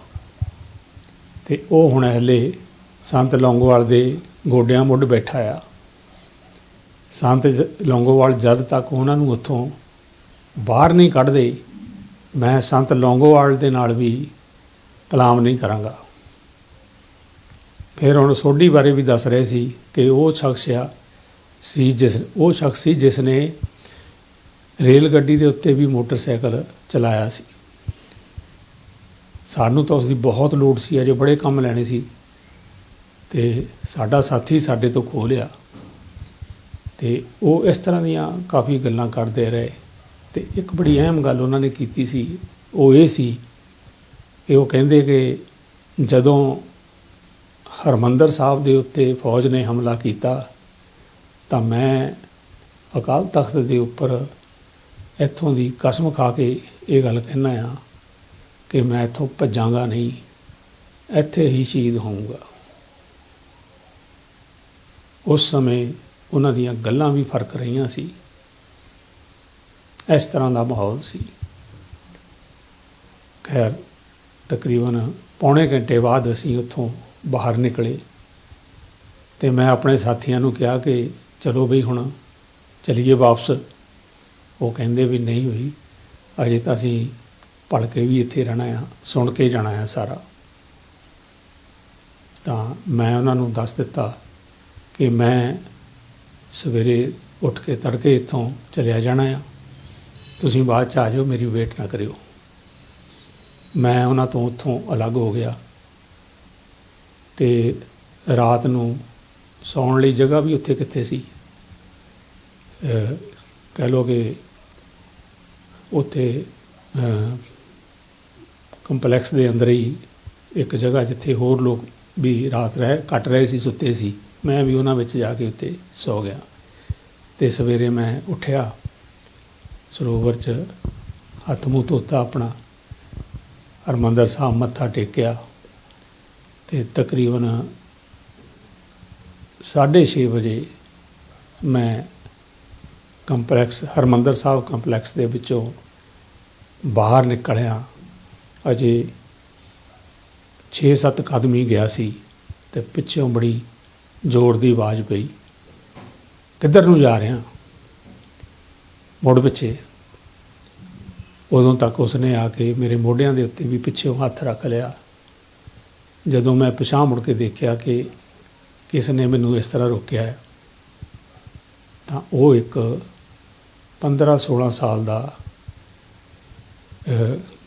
ਤੇ ਉਹ ਹੁਣ ਹਲੇ ਸੰਤ ਲੌਂਗੋਵਾਲ ਦੇ ਗੋਡਿਆਂ ਮੁੱਢ ਬੈਠਾ ਆ। ਸੰਤ ਜ- ਲੌਂਗੋਵਾਲ ਜਦ ਤੱਕ ਉਹਨਾਂ ਨੂੰ ਉੱਥੋਂ ਬਾਹਰ ਨਹੀਂ ਕੱਢਦੇ, ਮੈਂ ਸੰਤ ਲੌਂਗੋਵਾਲ ਦੇ ਨਾਲ ਵੀ ਕਲਾਮ ਨਹੀਂ ਕਰਾਂਗਾ। ਫਿਰ ਹੁਣ ਸੋਢੀ ਬਾਰੇ ਵੀ ਦੱਸ ਰਹੇ ਸੀ ਕਿ ਉਹ ਸ਼ਖਸ ਆ, ਸੀ ਜਿਸ ਉਹ ਸ਼ਖਸ ਸੀ ਜਿਸ ਨੇ ਰੇਲ ਗੱਡੀ ਦੇ ਉੱਤੇ ਵੀ ਮੋਟਰਸਾਈਕਲ ਚਲਾਇਆ ਸੀ। ਸਾਨੂੰ ਤਾਂ ਉਸ ਦੀ ਬਹੁਤ ਲੋੜ ਸੀ, ਅਜੇ ਬੜੇ ਕੰਮ ਲੈਣੇ ਸੀ। ਤੇ ਸਾਡਾ ਸਾਥੀ ਸਾਡੇ ਤੋਂ ਖੋਹ ਲਿਆ। ਤੇ ਉਹ ਇਸ ਤਰ੍ਹਾਂ ਦੀਆਂ ਕਾਫੀ ਗੱਲਾਂ ਕਰਦੇ ਰਹੇ। ਤੇ ਇੱਕ ਬੜੀ ਅਹਿਮ ਗੱਲ ਉਹਨਾਂ ਨੇ ਕੀਤੀ ਸੀ, ਉਹ ਇਹ ਸੀ ਕਿ ਉਹ ਕਹਿੰਦੇ ਕਿ ਜਦੋਂ ਹਰਮੰਦਰ ਸਾਹਿਬ ਦੇ ਉੱਤੇ ਫੌਜ ਨੇ ਹਮਲਾ ਕੀਤਾ, ਤਾਂ ਮੈਂ ਅਕਾਲ ਤਖਤ ਦੇ ਉੱਪਰ ਇੱਥੋਂ ਦੀ ਕਸਮ ਖਾ ਕੇ ਇਹ ਗੱਲ ਕਹਿਣਾ ਆ ਕਿ ਮੈਂ ਇੱਥੋਂ ਭੱਜਾਂਗਾ ਨਹੀਂ, ਇੱਥੇ ਹੀ ਸ਼ਹੀਦ ਹੋਊਂਗਾ। ਉਸ ਸਮੇਂ ਉਹਨਾਂ ਦੀਆਂ ਗੱਲਾਂ ਵੀ ਫ਼ਰਕ ਰਹੀਆਂ ਸੀ। ਇਸ ਤਰ੍ਹਾਂ ਦਾ ਮਾਹੌਲ ਸੀ। ਖੈਰ ਤਕਰੀਬਨ ਪੌਣੇ ਘੰਟੇ ਬਾਅਦ ਅਸੀਂ ਉੱਥੋਂ ਬਾਹਰ ਨਿਕਲੇ। ਤੇ ਮੈਂ ਆਪਣੇ ਸਾਥੀਆਂ ਨੂੰ ਕਿਹਾ ਕਿ ਚਲੋ ਬਈ ਹੁਣ ਚਲੀਏ ਵਾਪਸ। ਉਹ ਕਹਿੰਦੇ ਵੀ ਨਹੀਂ ਹੋਈ ਅਜੇ ਤਾਂ ਅਸੀਂ ਪੜ ਕੇ ਵੀ ਇੱਥੇ ਰਹਿਣਾ ਆ, ਸੁਣ ਕੇ ਜਾਣਾ ਆ ਸਾਰਾ। ਤਾਂ ਮੈਂ ਉਹਨਾਂ ਨੂੰ ਦੱਸ ਦਿੱਤਾ ਕਿ ਮੈਂ ਸਵੇਰੇ ਉੱਠ ਕੇ ਤੜਕੇ ਇੱਥੋਂ ਚਲਿਆ ਜਾਣਾ ਆ। ਤੁਸੀਂ ਬਾਅਦ ਚ ਆ ਜਾਓ, ਮੇਰੀ ਵੇਟ ਨਾ ਕਰਿਓ। ਮੈਂ ਉਹਨਾਂ ਤੋਂ ਉੱਥੋਂ ਅਲੱਗ ਹੋ ਗਿਆ ਤੇ ਰਾਤ ਨੂੰ ਸੌਣ ਲਈ ਜਗ੍ਹਾ ਵੀ ਉੱਥੇ ਕਿੱਥੇ ਸੀ? ਕਹਿ ਲਓ ਕਿ ਉੱਥੇ ਕੰਪਲੈਕਸ ਦੇ ਅੰਦਰ ਹੀ ਇੱਕ ਜਗ੍ਹਾ ਜਿੱਥੇ ਹੋਰ ਲੋਕ ਵੀ ਰਾਤ ਰਹਿ ਕੱਟ ਰਹੇ ਸੀ, ਸੁੱਤੇ ਸੀ। ਮੈਂ ਵੀ ਉਹਨਾਂ ਵਿੱਚ ਜਾ ਕੇ ਉੱਤੇ ਸੌ ਗਿਆ ਤੇ ਸਵੇਰੇ ਮੈਂ ਉੱਠਿਆ, ਸਰੋਵਰ 'ਚ ਹੱਥ ਮੂੰਹ ਧੋਤਾ ਆਪਣਾ। ਹਰਿਮੰਦਰ ਸਾਹਿਬ ਮੱਥਾ ਟੇਕਿਆ ਤੇ ਤਕਰੀਬਨ 6:30 ਵਜੇ ਮੈਂ ਕੰਪਲੈਕਸ, ਹਰਿਮੰਦਰ ਸਾਹਿਬ ਕੰਪਲੈਕਸ ਦੇ ਵਿੱਚੋਂ ਬਾਹਰ ਨਿਕਲਿਆ। ਅਜੇ 6-7 ਕਦਮ ਹੀ ਗਿਆ ਸੀ ਤੇ ਪਿੱਛੋਂ ਬੜੀ ਜ਼ੋਰ ਦੀ ਆਵਾਜ਼ ਪਈ। ਕਿੱਧਰ ਨੂੰ ਜਾ ਰਿਹਾ? ਮੁੜ ਪਿੱਛੇ ਉਦੋਂ ਤੱਕ ਉਸਨੇ ਆ ਕੇ ਮੇਰੇ ਮੋਢਿਆਂ ਦੇ ਉੱਤੇ ਵੀ ਪਿੱਛੇੋਂ ਹੱਥ ਰੱਖ ਲਿਆ। ਜਦੋਂ ਮੈਂ ਪਿਛਾਂਹ ਮੁੜ ਕੇ ਦੇਖਿਆ ਕਿ ਕਿਸ ਨੇ ਮੈਨੂੰ ਇਸ ਤਰ੍ਹਾਂ ਰੋਕਿਆ ਹੈ, ਤਾਂ ਉਹ ਇੱਕ 15-16 ਸਾਲ ਦਾ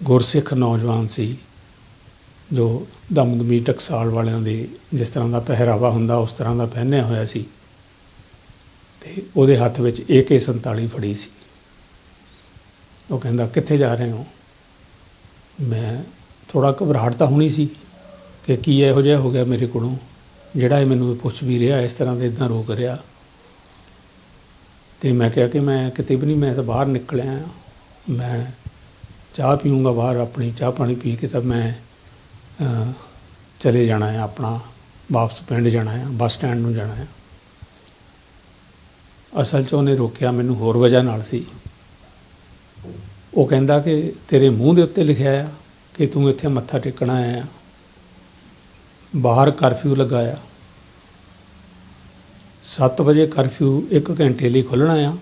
ਗੁਰਸਿੱਖ ਨੌਜਵਾਨ ਸੀ, ਜੋ ਦਮਦਮੀ ਟਕਸਾਲ ਵਾਲਿਆਂ ਦੇ ਜਿਸ ਤਰ੍ਹਾਂ ਦਾ ਪਹਿਰਾਵਾ ਹੁੰਦਾ, ਉਸ ਤਰ੍ਹਾਂ ਦਾ ਪਹਿਨਿਆ ਹੋਇਆ ਸੀ ਤੇ ਉਹਦੇ ਹੱਥ ਵਿੱਚ AK47 ਫੜੀ ਸੀ। ਉਹ ਕਹਿੰਦਾ, ਕਿੱਥੇ ਜਾ ਰਹੇ ਹੋ? ਮੈਂ ਥੋੜਾ ਘਬਰਾਹਟ ਤਾਂ ਹੋਣੀ ਸੀ ਕਿ ਕੀ ਇਹੋ ਜਿਹਾ ਹੋ ਗਿਆ ਮੇਰੇ ਕੋਲੋਂ, ਜਿਹੜਾ ਇਹ ਮੈਨੂੰ ਪੁੱਛ ਵੀ ਰਿਹਾ, ਇਸ ਤਰ੍ਹਾਂ ਦੇ ਇਦਾਂ ਰੋਕ ਰਿਹਾ। ਤੇ ਮੈਂ ਕਿਹਾ ਕਿ ਮੈਂ ਕਿਤੇ ਵੀ ਨਹੀਂ, ਮੈਂ ਤਾਂ ਬਾਹਰ ਨਿਕਲਿਆ। ਹਾਂ। ਮੈਂ ਚਾਹ ਪੀਊਂਗਾ ਬਾਹਰ, ਆਪਣੀ ਚਾਹ ਪਾਣੀ ਪੀ ਕੇ ਤਾਂ ਮੈਂ ਚਲੇ ਜਾਣਾ ਹੈ ਆਪਣਾ, ਵਾਪਸ ਪਿੰਡ ਜਾਣਾ ਹੈ ਬੱਸ ਸਟੈਂਡ ਨੂੰ ਜਾਣਾ ਹੈ ਅਸਲ 'ਚ ਉਹਨੇ ਰੋਕਿਆ, ਮੈਨੂੰ ਹੋਰ ਵਜ੍ਹਾ ਨਾਲ ਸੀ। ਉਹ ਕਹਿੰਦਾ ਕਿ ਤੇਰੇ ਮੂੰਹ ਦੇ ਉੱਤੇ ਲਿਖਿਆ ਆ ਕਿ ਤੂੰ ਇੱਥੇ ਮੱਥਾ ਟੇਕਣਾ ਆਇਆ ਬਾਹਰ ਕਰਫਿਊ ਲਗਾਇਆ। 7 ਵਜੇ ਕਰਫਿਊ 1 ਘੰਟੇ ਲਈ ਖੁੱਲਣਾ ਆ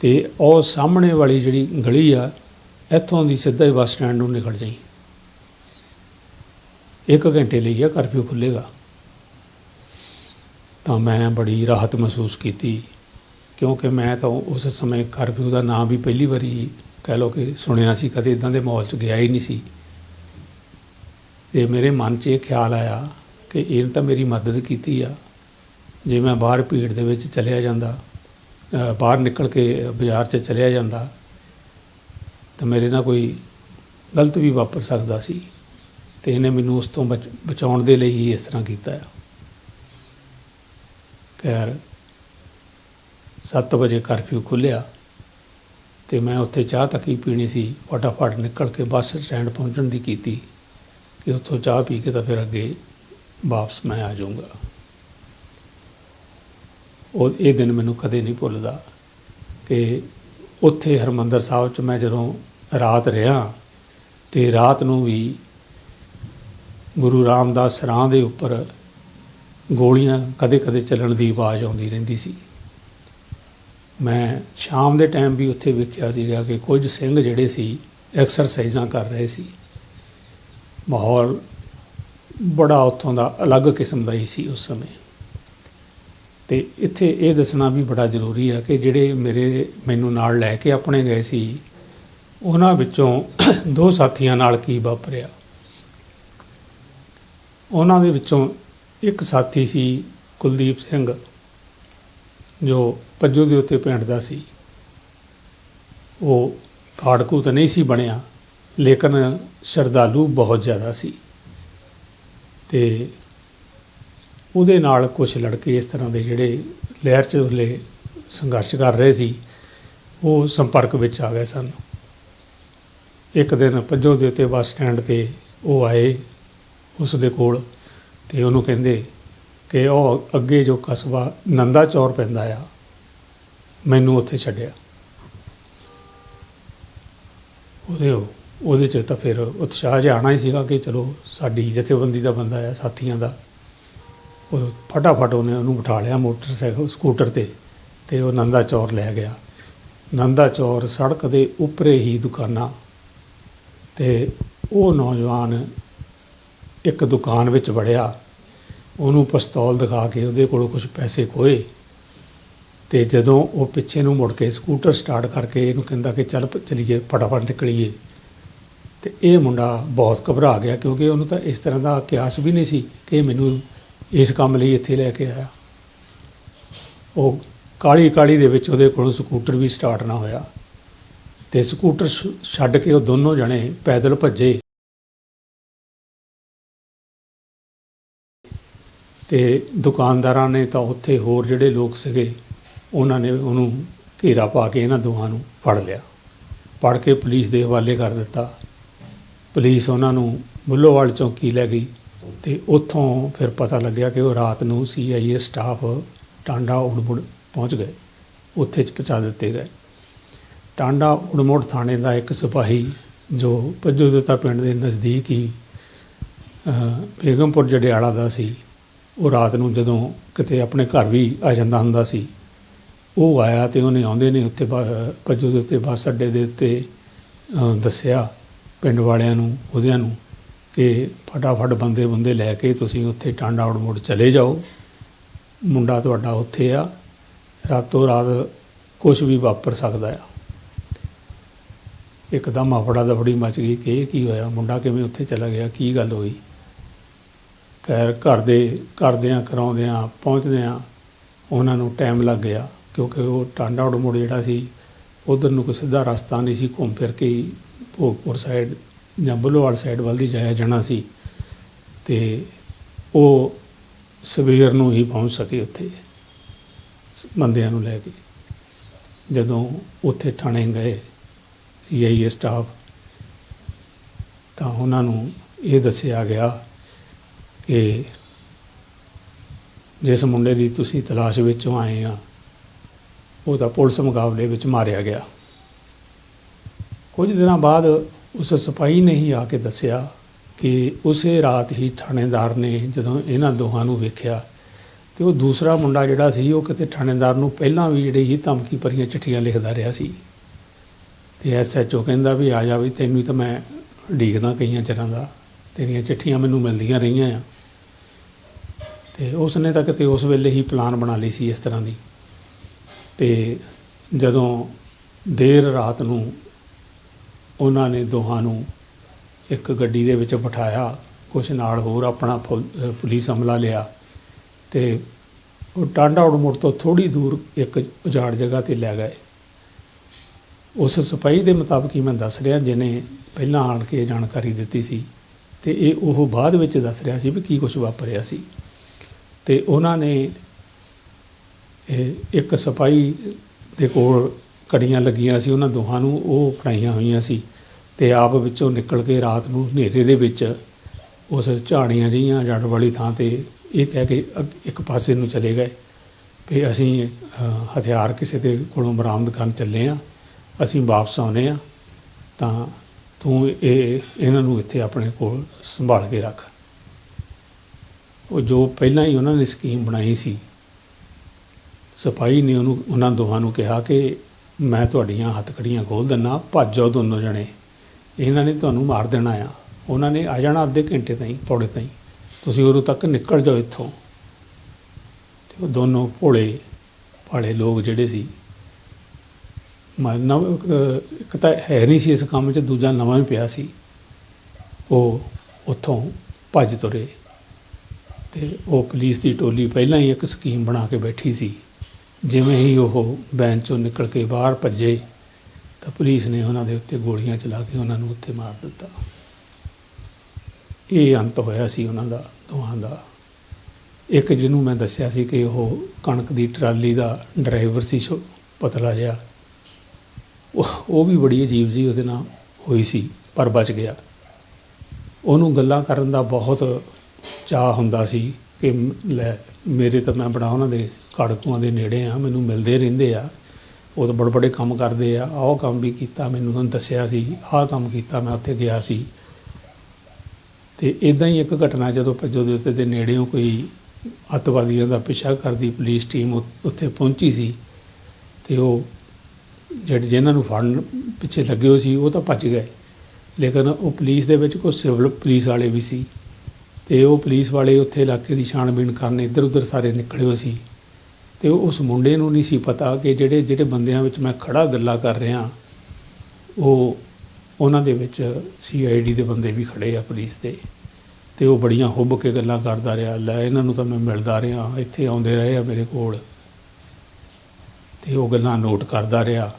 ਤੇ ਉਹ ਸਾਹਮਣੇ ਵਾਲੀ ਜਿਹੜੀ ਗਲੀ ਆ, ਇੱਥੋਂ ਦੀ ਸਿੱਧਾ ਹੀ ਬੱਸ ਸਟੈਂਡ ਨੂੰ ਨਿਕਲ ਜਾਈ। 1 ਘੰਟੇ ਲਈ ਆ ਕਰਫਿਊ ਖੁੱਲੇਗਾ ਤਾਂ ਮੈਂ ਬੜੀ ਰਾਹਤ ਮਹਿਸੂਸ ਕੀਤੀ। ਕਿਉਂਕਿ ਮੈਂ ਤਾਂ ਉਸ ਸਮੇਂ ਕਰਫਿਊ ਦਾ ਨਾਮ ਵੀ ਪਹਿਲੀ ਵਾਰੀ ਕਹਿ ਲਓ ਕਿ ਸੁਣਿਆ ਸੀ, ਕਦੇ ਇਦਾਂ ਦੇ ਮਾਹੌਲ 'ਚ ਗਿਆ ਹੀ ਨਹੀਂ ਸੀ। ਤੇ ਮੇਰੇ ਮਨ 'ਚ ਇਹ ਖਿਆਲ ਆਇਆ ਕਿ ਇਹਨੇ ਤਾਂ ਮੇਰੀ ਮਦਦ ਕੀਤੀ ਆ। ਜੇ ਮੈਂ ਬਾਹਰ ਭੀੜ ਦੇ ਵਿੱਚ ਚਲਿਆ ਜਾਂਦਾ ਬਾਹਰ ਨਿਕਲ ਕੇ ਬਾਜ਼ਾਰ 'ਚ ਚਲਿਆ ਜਾਂਦਾ, ਤਾਂ ਮੇਰੇ ਨਾਲ ਕੋਈ ਗਲਤ ਵੀ ਵਾਪਰ ਸਕਦਾ ਸੀ ਤੇ ਇਹਨੇ ਮੈਨੂੰ ਉਸ ਤੋਂ ਬਚ- ਬਚਾਉਣ ਦੇ ਲਈ ਹੀ ਇਸ ਤਰ੍ਹਾਂ ਕੀਤਾ ਆ। ਖੈਰ 7 ਵਜੇ ਕਰਫਿਊ ਖੁੱਲਿਆ ਤੇ ਮੈਂ ਉੱਥੇ ਚਾਹ ਤੱਕ ਹੀ ਪੀਣੀ ਸੀ। ਫਟਾਫਟ ਨਿਕਲ ਕੇ ਬੱਸ ਸਟੈਂਡ ਪਹੁੰਚਣ ਦੀ ਕੀਤੀ ਕਿ ਉੱਥੋਂ ਚਾਹ ਪੀ ਕੇ ਤਾਂ ਫਿਰ ਅੱਗੇ ਵਾਪਸ ਮੈਂ ਆ ਜਾਊਂਗਾ। ਉਹ, ਇਹ ਦਿਨ ਮੈਨੂੰ ਕਦੇ ਨਹੀਂ ਭੁੱਲਦਾ ਕਿ ਉੱਥੇ ਹਰਮੰਦਰ ਸਾਹਿਬ 'ਚ ਮੈਂ ਜਦੋਂ ਰਾਤ ਰਿਹਾ ਤੇ ਰਾਤ ਨੂੰ ਵੀ ਗੁਰੂ ਰਾਮਦਾਸ ਸਰਾਂ ਦੇ ਉੱਪਰ ਗੋਲੀਆਂ ਕਦੇ-ਕਦੇ ਚੱਲਣ ਦੀ ਆਵਾਜ਼ ਆਉਂਦੀ ਰਹਿੰਦੀ ਸੀ। ਮੈਂ ਸ਼ਾਮ ਦੇ ਟਾਈਮ ਵੀ ਉੱਥੇ ਵੇਖਿਆ ਸੀਗਾ ਕਿ ਕੁਝ ਸਿੰਘ ਜਿਹੜੇ ਸੀ ਐਕਸਰਸਾਈਜ਼ਾਂ ਕਰ ਰਹੇ ਸੀ। ਮਾਹੌਲ ਬੜਾ ਉੱਥੋਂ ਦਾ ਅਲੱਗ ਕਿਸਮ ਦਾ ਹੀ ਸੀ ਉਸ ਸਮੇਂ। ਤੇ ਇੱਥੇ ਇਹ ਦੱਸਣਾ ਵੀ ਬੜਾ ਜ਼ਰੂਰੀ ਆ ਕਿ ਜਿਹੜੇ ਮੇਰੇ ਮੈਨੂੰ ਨਾਲ ਲੈ ਕੇ ਆਪਣੇ ਗਏ ਸੀ, ਉਹਨਾਂ ਵਿੱਚੋਂ ਦੋ ਸਾਥੀਆਂ ਨਾਲ ਕੀ ਵਾਪਰਿਆ। ਉਹਨਾਂ ਦੇ ਵਿੱਚੋਂ ਇੱਕ ਸਾਥੀ ਸੀ ਕੁਲਦੀਪ ਸਿੰਘ। ਜੋ ਪੱਜੂ ਦੇ ਉੱਤੇ ਪਿੰਡ ਦਾ ਸੀ, ਉਹ ਕਾੜਕੂ ਤਾਂ ਨਹੀਂ ਸੀ ਬਣਿਆ, ਲੇਕਿਨ ਸ਼ਰਧਾਲੂ ਬਹੁਤ ਜ਼ਿਆਦਾ ਸੀ। ਤੇ ਉਹਦੇ ਨਾਲ ਕੁਝ ਲੜਕੇ ਇਸ ਤਰ੍ਹਾਂ ਦੇ ਜਿਹੜੇ ਲਹਿਰ ਚ ਉਲੇ ਸੰਘਰਸ਼ ਕਰ ਰਹੇ ਸੀ, ਉਹ ਸੰਪਰਕ ਵਿੱਚ ਆ ਗਏ ਸਨ। ਇੱਕ ਦਿਨ ਪੱਜੋ ਦੇ ਉੱਤੇ ਬੱਸ ਸਟੈਂਡ ਤੇ ਉਹ ਆਏ, ਉਸ ਦੇ ਕੋਲ ਤੇ ਉਹਨੂੰ ਕਹਿੰਦੇ ਕਿ ਉਹ ਅੱਗੇ ਜੋ ਕਸਬਾ ਨੰਦਾ ਚੌਰ ਪੈਂਦਾ ਆ, ਮੈਨੂੰ ਉੱਥੇ ਛੱਡਿਆ। ਉਹਦੇ ਉਹਦੇ ਚ ਤਾਂ ਫਿਰ ਉਤਸ਼ਾਹ ਜਿਹਾ ਆਉਣਾ ਹੀ ਸੀਗਾ ਕਿ ਚਲੋ ਸਾਡੀ ਜਥੇਬੰਦੀ ਦਾ ਬੰਦਾ ਆ, ਸਾਥੀਆਂ ਦਾ। ਉਹ ਫਟਾਫਟ ਉਹਨੇ ਉਹਨੂੰ ਬਿਠਾ ਲਿਆ ਮੋਟਰਸਾਈਕਲ, ਸਕੂਟਰ ਤੇ ਤੇ ਉਹ ਨੰਦਾ ਚੌਰ ਲੈ ਗਿਆ। ਨੰਦਾ ਚੌਰ ਸੜਕ ਦੇ ਉੱਪਰੇ ਹੀ ਦੁਕਾਨਾਂ, ਤੇ ਉਹ ਨੌਜਵਾਨ ਇੱਕ ਦੁਕਾਨ ਵਿੱਚ ਵੜਿਆ। ਉਹਨੂੰ ਪਿਸਤੌਲ ਦਿਖਾ ਕੇ ਉਹਦੇ ਕੋਲੋਂ ਕੁਝ ਪੈਸੇ ਖੋਏ ਤੇ ਜਦੋਂ ਉਹ ਪਿੱਛੇ ਨੂੰ ਮੁੜ ਕੇ ਸਕੂਟਰ ਸਟਾਰਟ ਕਰਕੇ ਇਹਨੂੰ ਕਹਿੰਦਾ ਕਿ ਚੱਲ ਪ- ਚੱਲੀਏ, ਫਟਾਫਟ ਨਿਕਲੀਏ। ਤੇ ਇਹ ਮੁੰਡਾ ਬਹੁਤ ਘਬਰਾ ਗਿਆ ਕਿਉਂਕਿ ਉਹਨੂੰ ਤਾਂ ਇਸ ਤਰ੍ਹਾਂ ਦਾ ਕਿਆਸ ਵੀ ਨਹੀਂ ਸੀ ਕਿ ਮੈਨੂੰ ਇਸ ਕੰਮ ਲਈ ਇੱਥੇ ਲੈ ਕੇ ਆਇਆ। ਉਹ ਕਾਲੀ ਕਾਲੀ ਦੇ ਵਿੱਚ ਉਹਦੇ ਕੋਲੋਂ ਸਕੂਟਰ ਵੀ ਸਟਾਰਟ ਨਾ ਹੋਇਆ। ਤੇ ਸਕੂਟਰ ਛ- ਛੱਡ ਕੇ ਉਹ ਦੋਨੋਂ ਜਣੇ ਪੈਦਲ ਭੱਜੇ। ਤੇ ਦੁਕਾਨਦਾਰਾਂ ਨੇ ਤਾਂ ਉੱਥੇ ਹੋਰ ਜਿਹੜੇ ਲੋਕ ਸੀਗੇ, ਉਹਨਾਂ ਨੇ ਉਹਨੂੰ ਘੇਰਾ ਪਾ ਕੇ ਇਹਨਾਂ ਦੋਹਾਂ ਨੂੰ ਫੜ ਲਿਆ। ਫੜ ਕੇ ਪੁਲਿਸ ਦੇ ਹਵਾਲੇ ਕਰ ਦਿੱਤਾ। ਪੁਲਿਸ ਉਹਨਾਂ ਨੂੰ ਮੁੱਲੋਵਾਲ ਚੌਕੀ ਲੈ ਗਈ ਤੇ ਉੱਥੋਂ ਫਿਰ ਪਤਾ ਲੱਗਿਆ ਕਿ ਉਹ ਰਾਤ ਨੂੰ ਸੀਆਈਏ ਸਟਾਫ ਟਾਂਡਾ ਉੜਮੁੜ ਪਹੁੰਚ ਗਏ। ਉੱਥੇ ਚ ਪਹੁੰਚਾ ਦਿੱਤੇ ਗਏ। ਟਾਂਡਾ ਉੜਮੁੜ ਥਾਣੇ ਦਾ ਇੱਕ ਸਿਪਾਹੀ ਜੋ ਪੱਜੂਦਤਾ ਪਿੰਡ ਦੇ ਨਜ਼ਦੀਕ ਹੀ ਬੇਗਮਪੁਰ, ਜੜਿਆਲਾ ਦਾ ਸੀ ਉਹ ਰਾਤ ਨੂੰ ਜਦੋਂ ਕਿਤੇ ਆਪਣੇ ਘਰ ਵੀ ਆ ਜਾਂਦਾ ਹੁੰਦਾ ਸੀ, ਉਹ ਆਇਆ ਤੇ ਉਹਨੇ ਆਉਂਦੇ ਨੇ ਉੱਤੇ ਬ- ਪੱਜੂ ਦੇ ਉੱਤੇ ਬੱਸ ਅੱਡੇ ਦੇ ਉੱਤੇ ਦੱਸਿਆ ਪਿੰਡ ਵਾਲਿਆਂ ਨੂੰ, ਉਹਦਿਆਂ ਨੂੰ ਕਿ ਫਟਾਫਟ ਬੰਦੇ ਬੰਦੇ ਲੈ ਕੇ ਤੁਸੀਂ ਉੱਥੇ ਟਾਂਡਾ ਮੋੜ ਚਲੇ ਜਾਓ। ਮੁੰਡਾ ਤੁਹਾਡਾ ਉੱਥੇ ਆ, ਰਾਤੋਂ ਰਾਤ ਕੁਝ ਵੀ ਵਾਪਰ ਸਕਦਾ ਆ। ਇੱਕਦਮ ਆਫੜਾ ਦਫੜੀ ਮਚ ਗਈ ਕਿ ਇਹ ਕੀ ਹੋਇਆ, ਮੁੰਡਾ ਕਿਵੇਂ ਉੱਥੇ ਚਲਾ ਗਿਆ, ਕੀ ਗੱਲ ਹੋਈ? ਖੈਰ ਘਰ ਦੇ ਕਰਦਿਆਂ ਕਰਾਉਂਦਿਆਂ ਪਹੁੰਚਦਿਆਂ ਉਹਨਾਂ ਨੂੰ ਟਾਈਮ ਲੱਗ ਗਿਆ, ਕਿਉਂਕਿ ਉਹ ਟਾਂਡਾ ਉੜਮੁੜ ਜਿਹੜਾ ਸੀ, ਉਧਰ ਨੂੰ ਕੋਈ ਸਿੱਧਾ ਰਸਤਾ ਨਹੀਂ ਸੀ, ਘੁੰਮ ਫਿਰ ਕੇ ਹੀ ਭੋਗਪੁਰ ਸਾਈਡ ਜਾਂ ਬੁੱਲੋਵਾਲ ਸਾਈਡ ਵੱਲ ਦੀ ਜਾਇਆ ਜਾਣਾ ਸੀ ਤੇ ਉਹ ਸਵੇਰ ਨੂੰ ਹੀ ਪਹੁੰਚ ਸਕੇ ਉੱਥੇ ਸ- ਬੰਦਿਆਂ ਨੂੰ ਲੈ ਕੇ। ਜਦੋਂ ਉੱਥੇ ਥਾਣੇ ਗਏ ਸੀਆਈਏ ਸਟਾਫ, ਤਾਂ ਉਹਨਾਂ ਨੂੰ ਇਹ ਦੱਸਿਆ ਗਿਆ ਕਿ ਜਿਸ ਮੁੰਡੇ ਦੀ ਤੁਸੀਂ ਤਲਾਸ਼ ਵਿੱਚੋਂ ਆਏ ਆ, ਉਹ ਤਾਂ ਪੁਲਿਸ ਮੁਕਾਬਲੇ ਵਿੱਚ ਮਾਰਿਆ ਗਿਆ। ਕੁਝ ਦਿਨਾਂ ਬਾਅਦ ਉਸ ਸਿਪਾਹੀ ਨੇ ਹੀ ਆ ਕੇ ਦੱਸਿਆ ਕਿ ਉਸੇ ਰਾਤ ਹੀ ਥਾਣੇਦਾਰ ਨੇ ਜਦੋਂ ਇਹਨਾਂ ਦੋਹਾਂ ਨੂੰ ਵੇਖਿਆ, ਤੇ ਉਹ ਦੂਸਰਾ ਮੁੰਡਾ ਜਿਹੜਾ ਸੀ, ਉਹ ਕਿਤੇ ਥਾਣੇਦਾਰ ਨੂੰ ਪਹਿਲਾਂ ਵੀ ਜਿਹੜੀ ਹੀ ਧਮਕੀ ਭਰੀਆਂ ਚਿੱਠੀਆਂ ਲਿਖਦਾ ਰਿਹਾ ਸੀ। ਤੇ ਐਸਐਚਓ ਕਹਿੰਦਾ ਵੀ ਆ ਜਾ ਵੀ ਤੈਨੂੰ ਤਾਂ ਮੈਂ ਢੀਕਦਾ ਕਈਆਂ ਚਿਰਾਂ ਦਾ, ਤੇਰੀਆਂ ਚਿੱਠੀਆਂ ਮੈਨੂੰ ਮਿਲਦੀਆਂ ਰਹੀਆਂ ਆ। ਤੇ ਉਸ ਨੇ ਤਾਂ ਕਿਤੇ ਉਸ ਵੇਲੇ ਹੀ ਪਲਾਨ ਬਣਾ ਲਈ ਸੀ ਇਸ ਤਰ੍ਹਾਂ ਦੀ। ਤੇ ਜਦੋਂ ਦੇਰ ਰਾਤ ਨੂੰ ਉਹਨਾਂ ਨੇ ਦੋਹਾਂ ਨੂੰ ਇੱਕ ਗੱਡੀ ਦੇ ਵਿੱਚ ਬਿਠਾਇਆ, ਕੁਛ ਨਾਲ ਹੋਰ ਆਪਣਾ ਫੌ- ਪੁਲਿਸ ਹਮਲਾ ਲਿਆ ਤੇ ਉਹ ਟਾਂਡਾ ਉੜਮੁੜ ਤੋਂ ਥੋੜੀ ਦੂਰ ਇੱਕ ਉਜਾੜ ਜਗ੍ਹਾ ਤੇ ਲੈ ਗਏ। ਉਸ ਸਿਪਾਹੀ ਦੇ ਮੁਤਾਬਕ ਹੀ ਮੈਂ ਦੱਸ ਰਿਹਾ, ਜਿਹਨੇ ਪਹਿਲਾਂ ਆਣ ਕੇ ਇਹ ਜਾਣਕਾਰੀ ਦਿੱਤੀ ਸੀ ਤੇ ਇਹ ਉਹ ਬਾਅਦ ਵਿੱਚ ਦੱਸ ਰਿਹਾ ਸੀ ਵੀ ਕੀ ਕੁਝ ਵਾਪਰਿਆ ਸੀ। ਤੇ ਉਹਨਾਂ ਨੇ ਇਹ ਇੱਕ ਸਿਪਾਹੀ ਦੇ ਕੋਲ ਕੜੀਆਂ ਲੱਗੀਆਂ ਸੀ, ਉਹਨਾਂ ਦੋਹਾਂ ਨੂੰ ਉਹ ਫੜਾਈਆਂ ਹੋਈਆਂ ਸੀ ਤੇ ਆਪ ਵਿੱਚੋਂ ਨਿਕਲ ਕੇ ਰਾਤ ਨੂੰ ਹਨੇਰੇ ਦੇ ਵਿੱਚ ਉਸ ਝਾੜੀਆਂ ਜਿਹੀਆਂ ਜੜ ਵਾਲੀ ਥਾਂ ਤੇ ਇਹ ਕਹਿ ਕੇ ਅੱਗ- ਇੱਕ ਪਾਸੇ ਨੂੰ ਚਲੇ ਗਏ ਵੀ ਅਸੀਂ ਹਥਿਆਰ ਕਿਸੇ ਦੇ ਕੋਲੋਂ ਬਰਾਮਦ ਕਰਨ ਚੱਲੇ ਆ ਅਸੀਂ ਵਾਪਸ ਆਉਨੇ ਆ ਤਾਂ ਤੂੰ ਇਹ, ਇਹਨਾਂ ਨੂੰ ਇੱਥੇ ਆਪਣੇ ਕੋਲ ਸੰਭਾਲ ਕੇ ਰੱਖ। ਉਹ ਜੋ ਪਹਿਲਾਂ ਹੀ ਉਹਨਾਂ ਨੇ ਸਕੀਮ ਬਣਾਈ ਸੀ ਸਿਪਾਹੀ ਨੇ ਉਹਨੂੰ, ਉਹਨਾਂ ਦੋਹਾਂ ਨੂੰ ਕਿਹਾ ਕਿ ਮੈਂ ਤੁਹਾਡੀਆਂ ਹੱਥਕੜੀਆਂ ਖੋਲ ਦਿੰਨਾ ਭੱਜ ਜਾਓ ਦੋਨੋਂ ਜਣੇ। ਇਹਨਾਂ ਨੇ ਤੁਹਾਨੂੰ ਮਾਰ ਦੇਣਾ ਆ। ਉਹਨਾਂ ਨੇ ਆ ਜਾਣਾ ਅੱਧੇ ਘੰਟੇ ਤਾਈਂ ਪੌੜੇ ਤਾਈਂ। ਤੁਸੀਂ ਉਦੋਂ ਤੱਕ ਨਿਕਲ ਜਾਓ ਇੱਥੋਂ। ਤੇ ਉਹ ਦੋਨੋਂ ਭੋਲੇ ਭਾਲੇ ਲੋਕ ਜਿਹੜੇ ਸੀ, ਮੈਂ ਇੱਕ- ਤਾਂ ਹੈ ਨਹੀਂ ਸੀ ਇਸ ਕੰਮ 'ਚ, ਦੂਜਾ ਨਵਾਂ ਵੀ ਪਿਆ ਸੀ। ਉਹ ਉੱਥੋਂ ਭੱਜ ਤੁਰੇ। ਤੇ ਉਹ ਪੁਲਿਸ ਦੀ ਟੋਲੀ ਪਹਿਲਾਂ ਹੀ ਇੱਕ ਸਕੀਮ ਬਣਾ ਕੇ ਬੈਠੀ ਸੀ। ਜਿਵੇਂ ਹੀ ਉਹ ਬੈਂਚ ਚੋਂ ਨਿਕਲ ਕੇ ਬਾਹਰ ਭੱਜੇ, ਤਾਂ ਪੁਲਿਸ ਨੇ ਉਹਨਾਂ ਦੇ ਉੱਤੇ ਗੋਲੀਆਂ ਚਲਾ ਕੇ ਉਹਨਾਂ ਨੂੰ ਉੱਥੇ ਮਾਰ ਦਿੱਤਾ। ਇਹ ਅੰਤ ਹੋਇਆ ਸੀ ਉਹਨਾਂ ਦਾ, ਦੋਹਾਂ ਦਾ। ਇੱਕ ਜਿਹਨੂੰ ਮੈਂ ਦੱਸਿਆ ਸੀ ਕਿ ਉਹ ਕਣਕ ਦੀ ਟਰਾਲੀ ਦਾ ਡਰਾਈਵਰ ਸੀ, ਛੋ- ਪਤਲਾ ਜਿਹਾ। ਉਹ ਉਹ ਵੀ ਬੜੀ ਅਜੀਬ ਜੀ ਉਹਦੇ ਨਾਲ ਹੋਈ ਸੀ, ਪਰ ਬਚ ਗਿਆ। ਉਹਨੂੰ ਗੱਲਾਂ ਕਰਨ ਦਾ ਬਹੁਤ ਚਾਹ ਹੁੰਦਾ ਸੀ ਕਿ ਲੈ, ਮੇਰੇ ਤਾਂ ਮੈਂ ਬੜਾ ਉਹਨਾਂ ਦੇ ਕੜਕੂਆਂ ਦੇ ਨੇੜੇ ਆ, ਮੈਨੂੰ ਮਿਲਦੇ ਰਹਿੰਦੇ ਆ। ਉਹ ਤਾਂ ਬੜੇ ਬੜੇ ਕੰਮ ਕਰਦੇ ਆ। ਆਹ ਕੰਮ ਵੀ ਕੀਤਾ, ਮੈਨੂੰ ਉਹਨਾਂ ਦੱਸਿਆ ਸੀ, ਆਹ ਕੰਮ ਕੀਤਾ, ਮੈਂ ਉੱਥੇ ਗਿਆ ਸੀ। ਤੇ ਇਦਾਂ ਹੀ ਇੱਕ ਘਟਨਾ ਜਦੋਂ ਭੱਜੋ ਦੇ ਉੱਤੇ ਦੇ ਨੇੜਿਓਂ ਕੋਈ ਅੱਤਵਾਦੀਆਂ ਦਾ ਪਿੱਛਾ ਕਰਦੀ ਪੁਲਿਸ ਟੀਮ ਉੱਥੇ ਪਹੁੰਚੀ ਸੀ ਤੇ ਉਹ ਜਿਹੜੇ ਜਿਹਨਾਂ ਨੂੰ ਫੜਨ ਪਿੱਛੇ ਲੱਗੇ ਹੋਏ ਸੀ, ਉਹ ਤਾਂ ਭੱਜ ਗਏ। ਲੇਕਿਨ ਉਹ ਪੁਲਿਸ ਦੇ ਵਿੱਚ ਕੁਝ ਸਿਵਲ ਪੁਲਿਸ ਵਾਲੇ ਵੀ ਸੀ। ਤੇ ਉਹ ਪੁਲਿਸ ਵਾਲੇ ਉੱਥੇ ਇਲਾਕੇ ਦੀ ਛਾਣਬੀਣ ਕਰਨ ਇੱਧਰ ਉੱਧਰ ਸਾਰੇ ਨਿਕਲੇ ਹੋਏ ਸੀ। ਤੇ ਉਸ ਮੁੰਡੇ ਨੂੰ ਨਹੀਂ ਸੀ ਪਤਾ ਕਿ ਜਿਹੜੇ ਜਿਹੜੇ ਬੰਦਿਆਂ ਵਿੱਚ ਮੈਂ ਖੜਾ ਗੱਲਾਂ ਕਰ ਰਿਹਾ, ਉਹ ਉਹਨਾਂ ਦੇ ਵਿੱਚ ਸੀਆਈਡੀ ਦੇ ਬੰਦੇ ਵੀ ਖੜੇ ਆ ਪੁਲਿਸ ਦੇ। ਤੇ ਉਹ ਬੜੀਆਂ ਹੁੱਬ ਕੇ ਗੱਲਾਂ ਕਰਦਾ ਰਿਹਾ, ਲੈ ਇਹਨਾਂ ਨੂੰ ਤਾਂ ਮੈਂ ਮਿਲਦਾ ਰਿਹਾ, ਇੱਥੇ ਆਉਂਦੇ ਰਹੇ ਆ ਮੇਰੇ ਕੋਲ। ਤੇ ਉਹ ਗੱਲਾਂ ਨੋਟ ਕਰਦਾ ਰਿਹਾ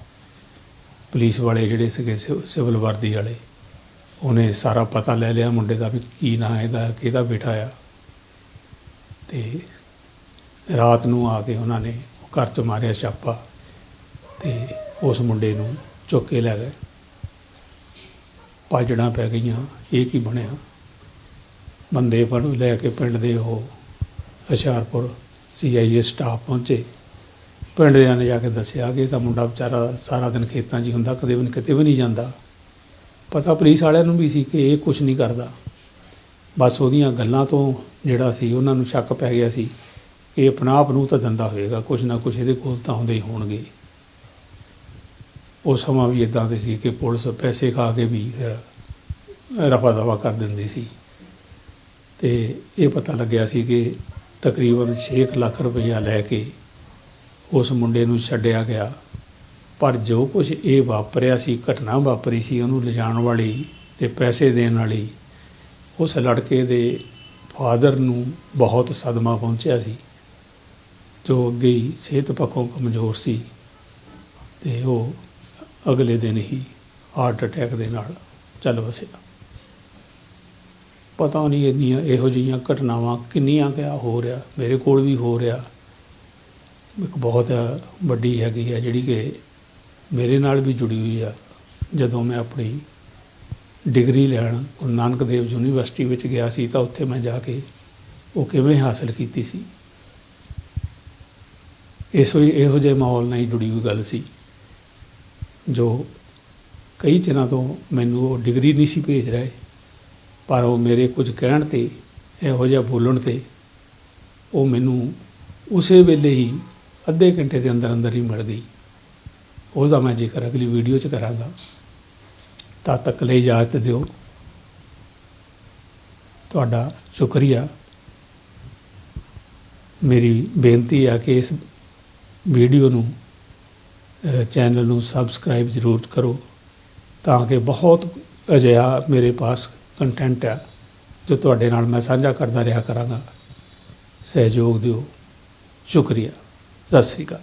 ਪੁਲਿਸ ਵਾਲੇ ਜਿਹੜੇ ਸੀਗੇ ਸਿਵ- ਸਿਵਲ ਵਰਦੀ ਵਾਲੇ। ਉਹਨੇ ਸਾਰਾ ਪਤਾ ਲੈ ਲਿਆ ਮੁੰਡੇ ਦਾ ਵੀ ਕੀ ਨਾਂ ਇਹਦਾ ਕਿਹਦਾ ਬੇਟਾ ਆ। ਤੇ ਰਾਤ ਨੂੰ ਆ ਕੇ ਉਹਨਾਂ ਨੇ ਘਰ ਚ ਮਾਰਿਆ ਛਾਪਾ ਤੇ ਉਸ ਮੁੰਡੇ ਨੂੰ ਚੁੱਕ ਕੇ ਲੈ ਗਏ। ਭਾਜੜਾਂ ਪੈ ਗਈਆਂ, ਇਹ ਕੀ ਬਣਿਆ? ਬੰਦੇ ਫੜ ਲੈ ਕੇ ਪਿੰਡ ਦੇ ਉਹ ਹੁਸ਼ਿਆਰਪੁਰ ਸੀਆਈਏ ਸਟਾਫ ਪਹੁੰਚੇ। ਪਿੰਡ ਦੇ ਨੇ ਜਾ ਕੇ ਦੱਸਿਆ ਕਿ ਇਹ ਤਾਂ ਮੁੰਡਾ ਵਿਚਾਰਾ ਸਾਰਾ ਦਿਨ ਖੇਤਾਂ 'ਚ ਹੀ ਹੁੰਦਾ, ਕਦੇ ਵੀ ਕਿਤੇ ਵੀ ਨਹੀਂ ਜਾਂਦਾ। ਪਤਾ ਪੁਲਿਸ ਵਾਲਿਆਂ ਨੂੰ ਵੀ ਸੀ ਕਿ ਇਹ ਕੁਝ ਨਹੀਂ ਕਰਦਾ। ਬਸ ਉਹਦੀਆਂ ਗੱਲਾਂ ਤੋਂ ਜਿਹੜਾ ਸੀ, ਉਹਨਾਂ ਨੂੰ ਸ਼ੱਕ ਪੈ ਗਿਆ ਸੀ ਇਹ ਆਪਣਾ ਆਪ ਨੂੰ ਤਾਂ ਦੰਦਾ ਹੋਏਗਾ ਕੁਝ ਨਾ ਕੁਝ ਇਹਦੇ ਕੋਲ ਤਾਂ ਹੁੰਦੇ ਹੀ ਹੋਣਗੇ। ਉਹ ਸਮਾਂ ਵੀ ਇਦਾਂ ਦੇ ਸੀ ਕਿ ਪੁਲਿਸ ਪੈਸੇ ਖਾ ਕੇ ਵੀ ਫਿਰ ਰਫਾ ਦਫਾ ਕਰ ਦਿੰਦੀ ਸੀ। ਤੇ ਇਹ ਪਤਾ ਲੱਗਿਆ ਸੀ ਕਿ ਤਕਰੀਬਨ 6 ਲੱਖ ਰੁਪਈਆ ਲੈ ਕੇ ਉਸ ਮੁੰਡੇ ਨੂੰ ਛੱਡਿਆ ਗਿਆ। ਪਰ ਜੋ ਕੁਝ ਇਹ ਵਾਪਰਿਆ ਸੀ, ਘਟਨਾ ਵਾਪਰੀ ਸੀ ਉਹਨੂੰ ਲਿਜਾਣ ਵਾਲੀ ਤੇ ਪੈਸੇ ਦੇਣ ਵਾਲੀ, ਉਸ ਲੜਕੇ ਦੇ ਫਾਦਰ ਨੂੰ ਬਹੁਤ ਸਦਮਾ ਪਹੁੰਚਿਆ ਸੀ, ਜੋ ਅੱਗੇ ਸਿਹਤ ਪੱਖੋਂ ਕਮਜ਼ੋਰ ਸੀ ਤੇ ਉਹ ਅਗਲੇ ਦਿਨ ਹੀ ਹਾਰਟ ਅਟੈਕ ਦੇ ਨਾਲ ਚੱਲ ਵਸਿਆ। ਪਤਾ ਨਹੀਂ ਇੰਨੀਆਂ ਇਹੋ ਜਿਹੀਆਂ ਘਟਨਾਵਾਂ ਕਿੰਨੀਆਂ ਕਿਆ ਹੋ ਰਿਹਾ, ਮੇਰੇ ਕੋਲ ਵੀ ਹੋ ਰਿਹਾ। ਇੱਕ ਬਹੁਤ ਵੱਡੀ ਹੈਗੀ ਹੈ ਜਿਹੜੀ ਕਿ ਮੇਰੇ ਨਾਲ ਵੀ ਜੁੜੀ ਹੋਈ ਆ, ਜਦੋਂ ਮੈਂ ਆਪਣੀ ਡਿਗਰੀ ਲੈਣ ਗੁਰੂ ਨਾਨਕ ਦੇਵ ਯੂਨੀਵਰਸਿਟੀ ਵਿੱਚ ਗਿਆ ਸੀ ਤਾਂ ਉੱਥੇ ਮੈਂ ਜਾ ਕੇ ਉਹ ਕਿਵੇਂ ਹਾਸਲ ਕੀਤੀ ਸੀ। ਇਸ ਹੋਈ ਇਹੋ ਜਿਹੇ ਮਾਹੌਲ ਨਾਲ ਹੀ ਜੁੜੀ ਹੋਈ ਗੱਲ ਸੀ, ਜੋ ਕਈ ਚਿਰਾਂ ਤੋਂ ਮੈਨੂੰ ਉਹ ਡਿਗਰੀ ਨਹੀਂ ਸੀ ਭੇਜ ਰਹੇ, ਪਰ ਉਹ ਮੇਰੇ ਕੁਝ ਕਹਿਣ ਤੇ, ਇਹੋ ਜਿਹਾ ਬੋਲਣ ਤੇ ਉਹ ਮੈਨੂੰ ਉਸੇ ਵੇਲੇ ਹੀ ਅੱਧੇ ਘੰਟੇ ਦੇ ਅੰਦਰ ਅੰਦਰ ਹੀ ਮਿਲ ਗਈ। ਉਹਦਾ ਮੈਂ ਜ਼ਿਕਰ ਅਗਲੀ ਵੀਡੀਓ 'ਚ ਕਰਾਂਗਾ। ਤਦ ਤੱਕ ਲਈ ਇਜਾਜ਼ਤ ਦਿਓ। ਤੁਹਾਡਾ ਸ਼ੁਕਰੀਆ। ਮੇਰੀ ਬੇਨਤੀ ਆ ਕਿ ਇਸ ਵੀਡੀਓ ਨੂੰ ਚੈਨਲ ਨੂੰ ਸਬਸਕ੍ਰਾਈਬ ਜ਼ਰੂਰ ਕਰੋ ਤਾਂ ਕਿ ਬਹੁਤ ਅਜਿਹਾ ਮੇਰੇ ਪਾਸ ਕੰਟੈਂਟ ਹੈ ਜੋ ਤੁਹਾਡੇ ਨਾਲ ਮੈਂ ਸਾਂਝਾ ਕਰਦਾ ਰਿਹਾ ਕਰਾਂਗਾ। ਸਹਿਯੋਗ ਦਿਓ। ਸ਼ੁਕਰੀਆ। ਸਤਿ ਸ੍ਰੀ ਅਕਾਲ।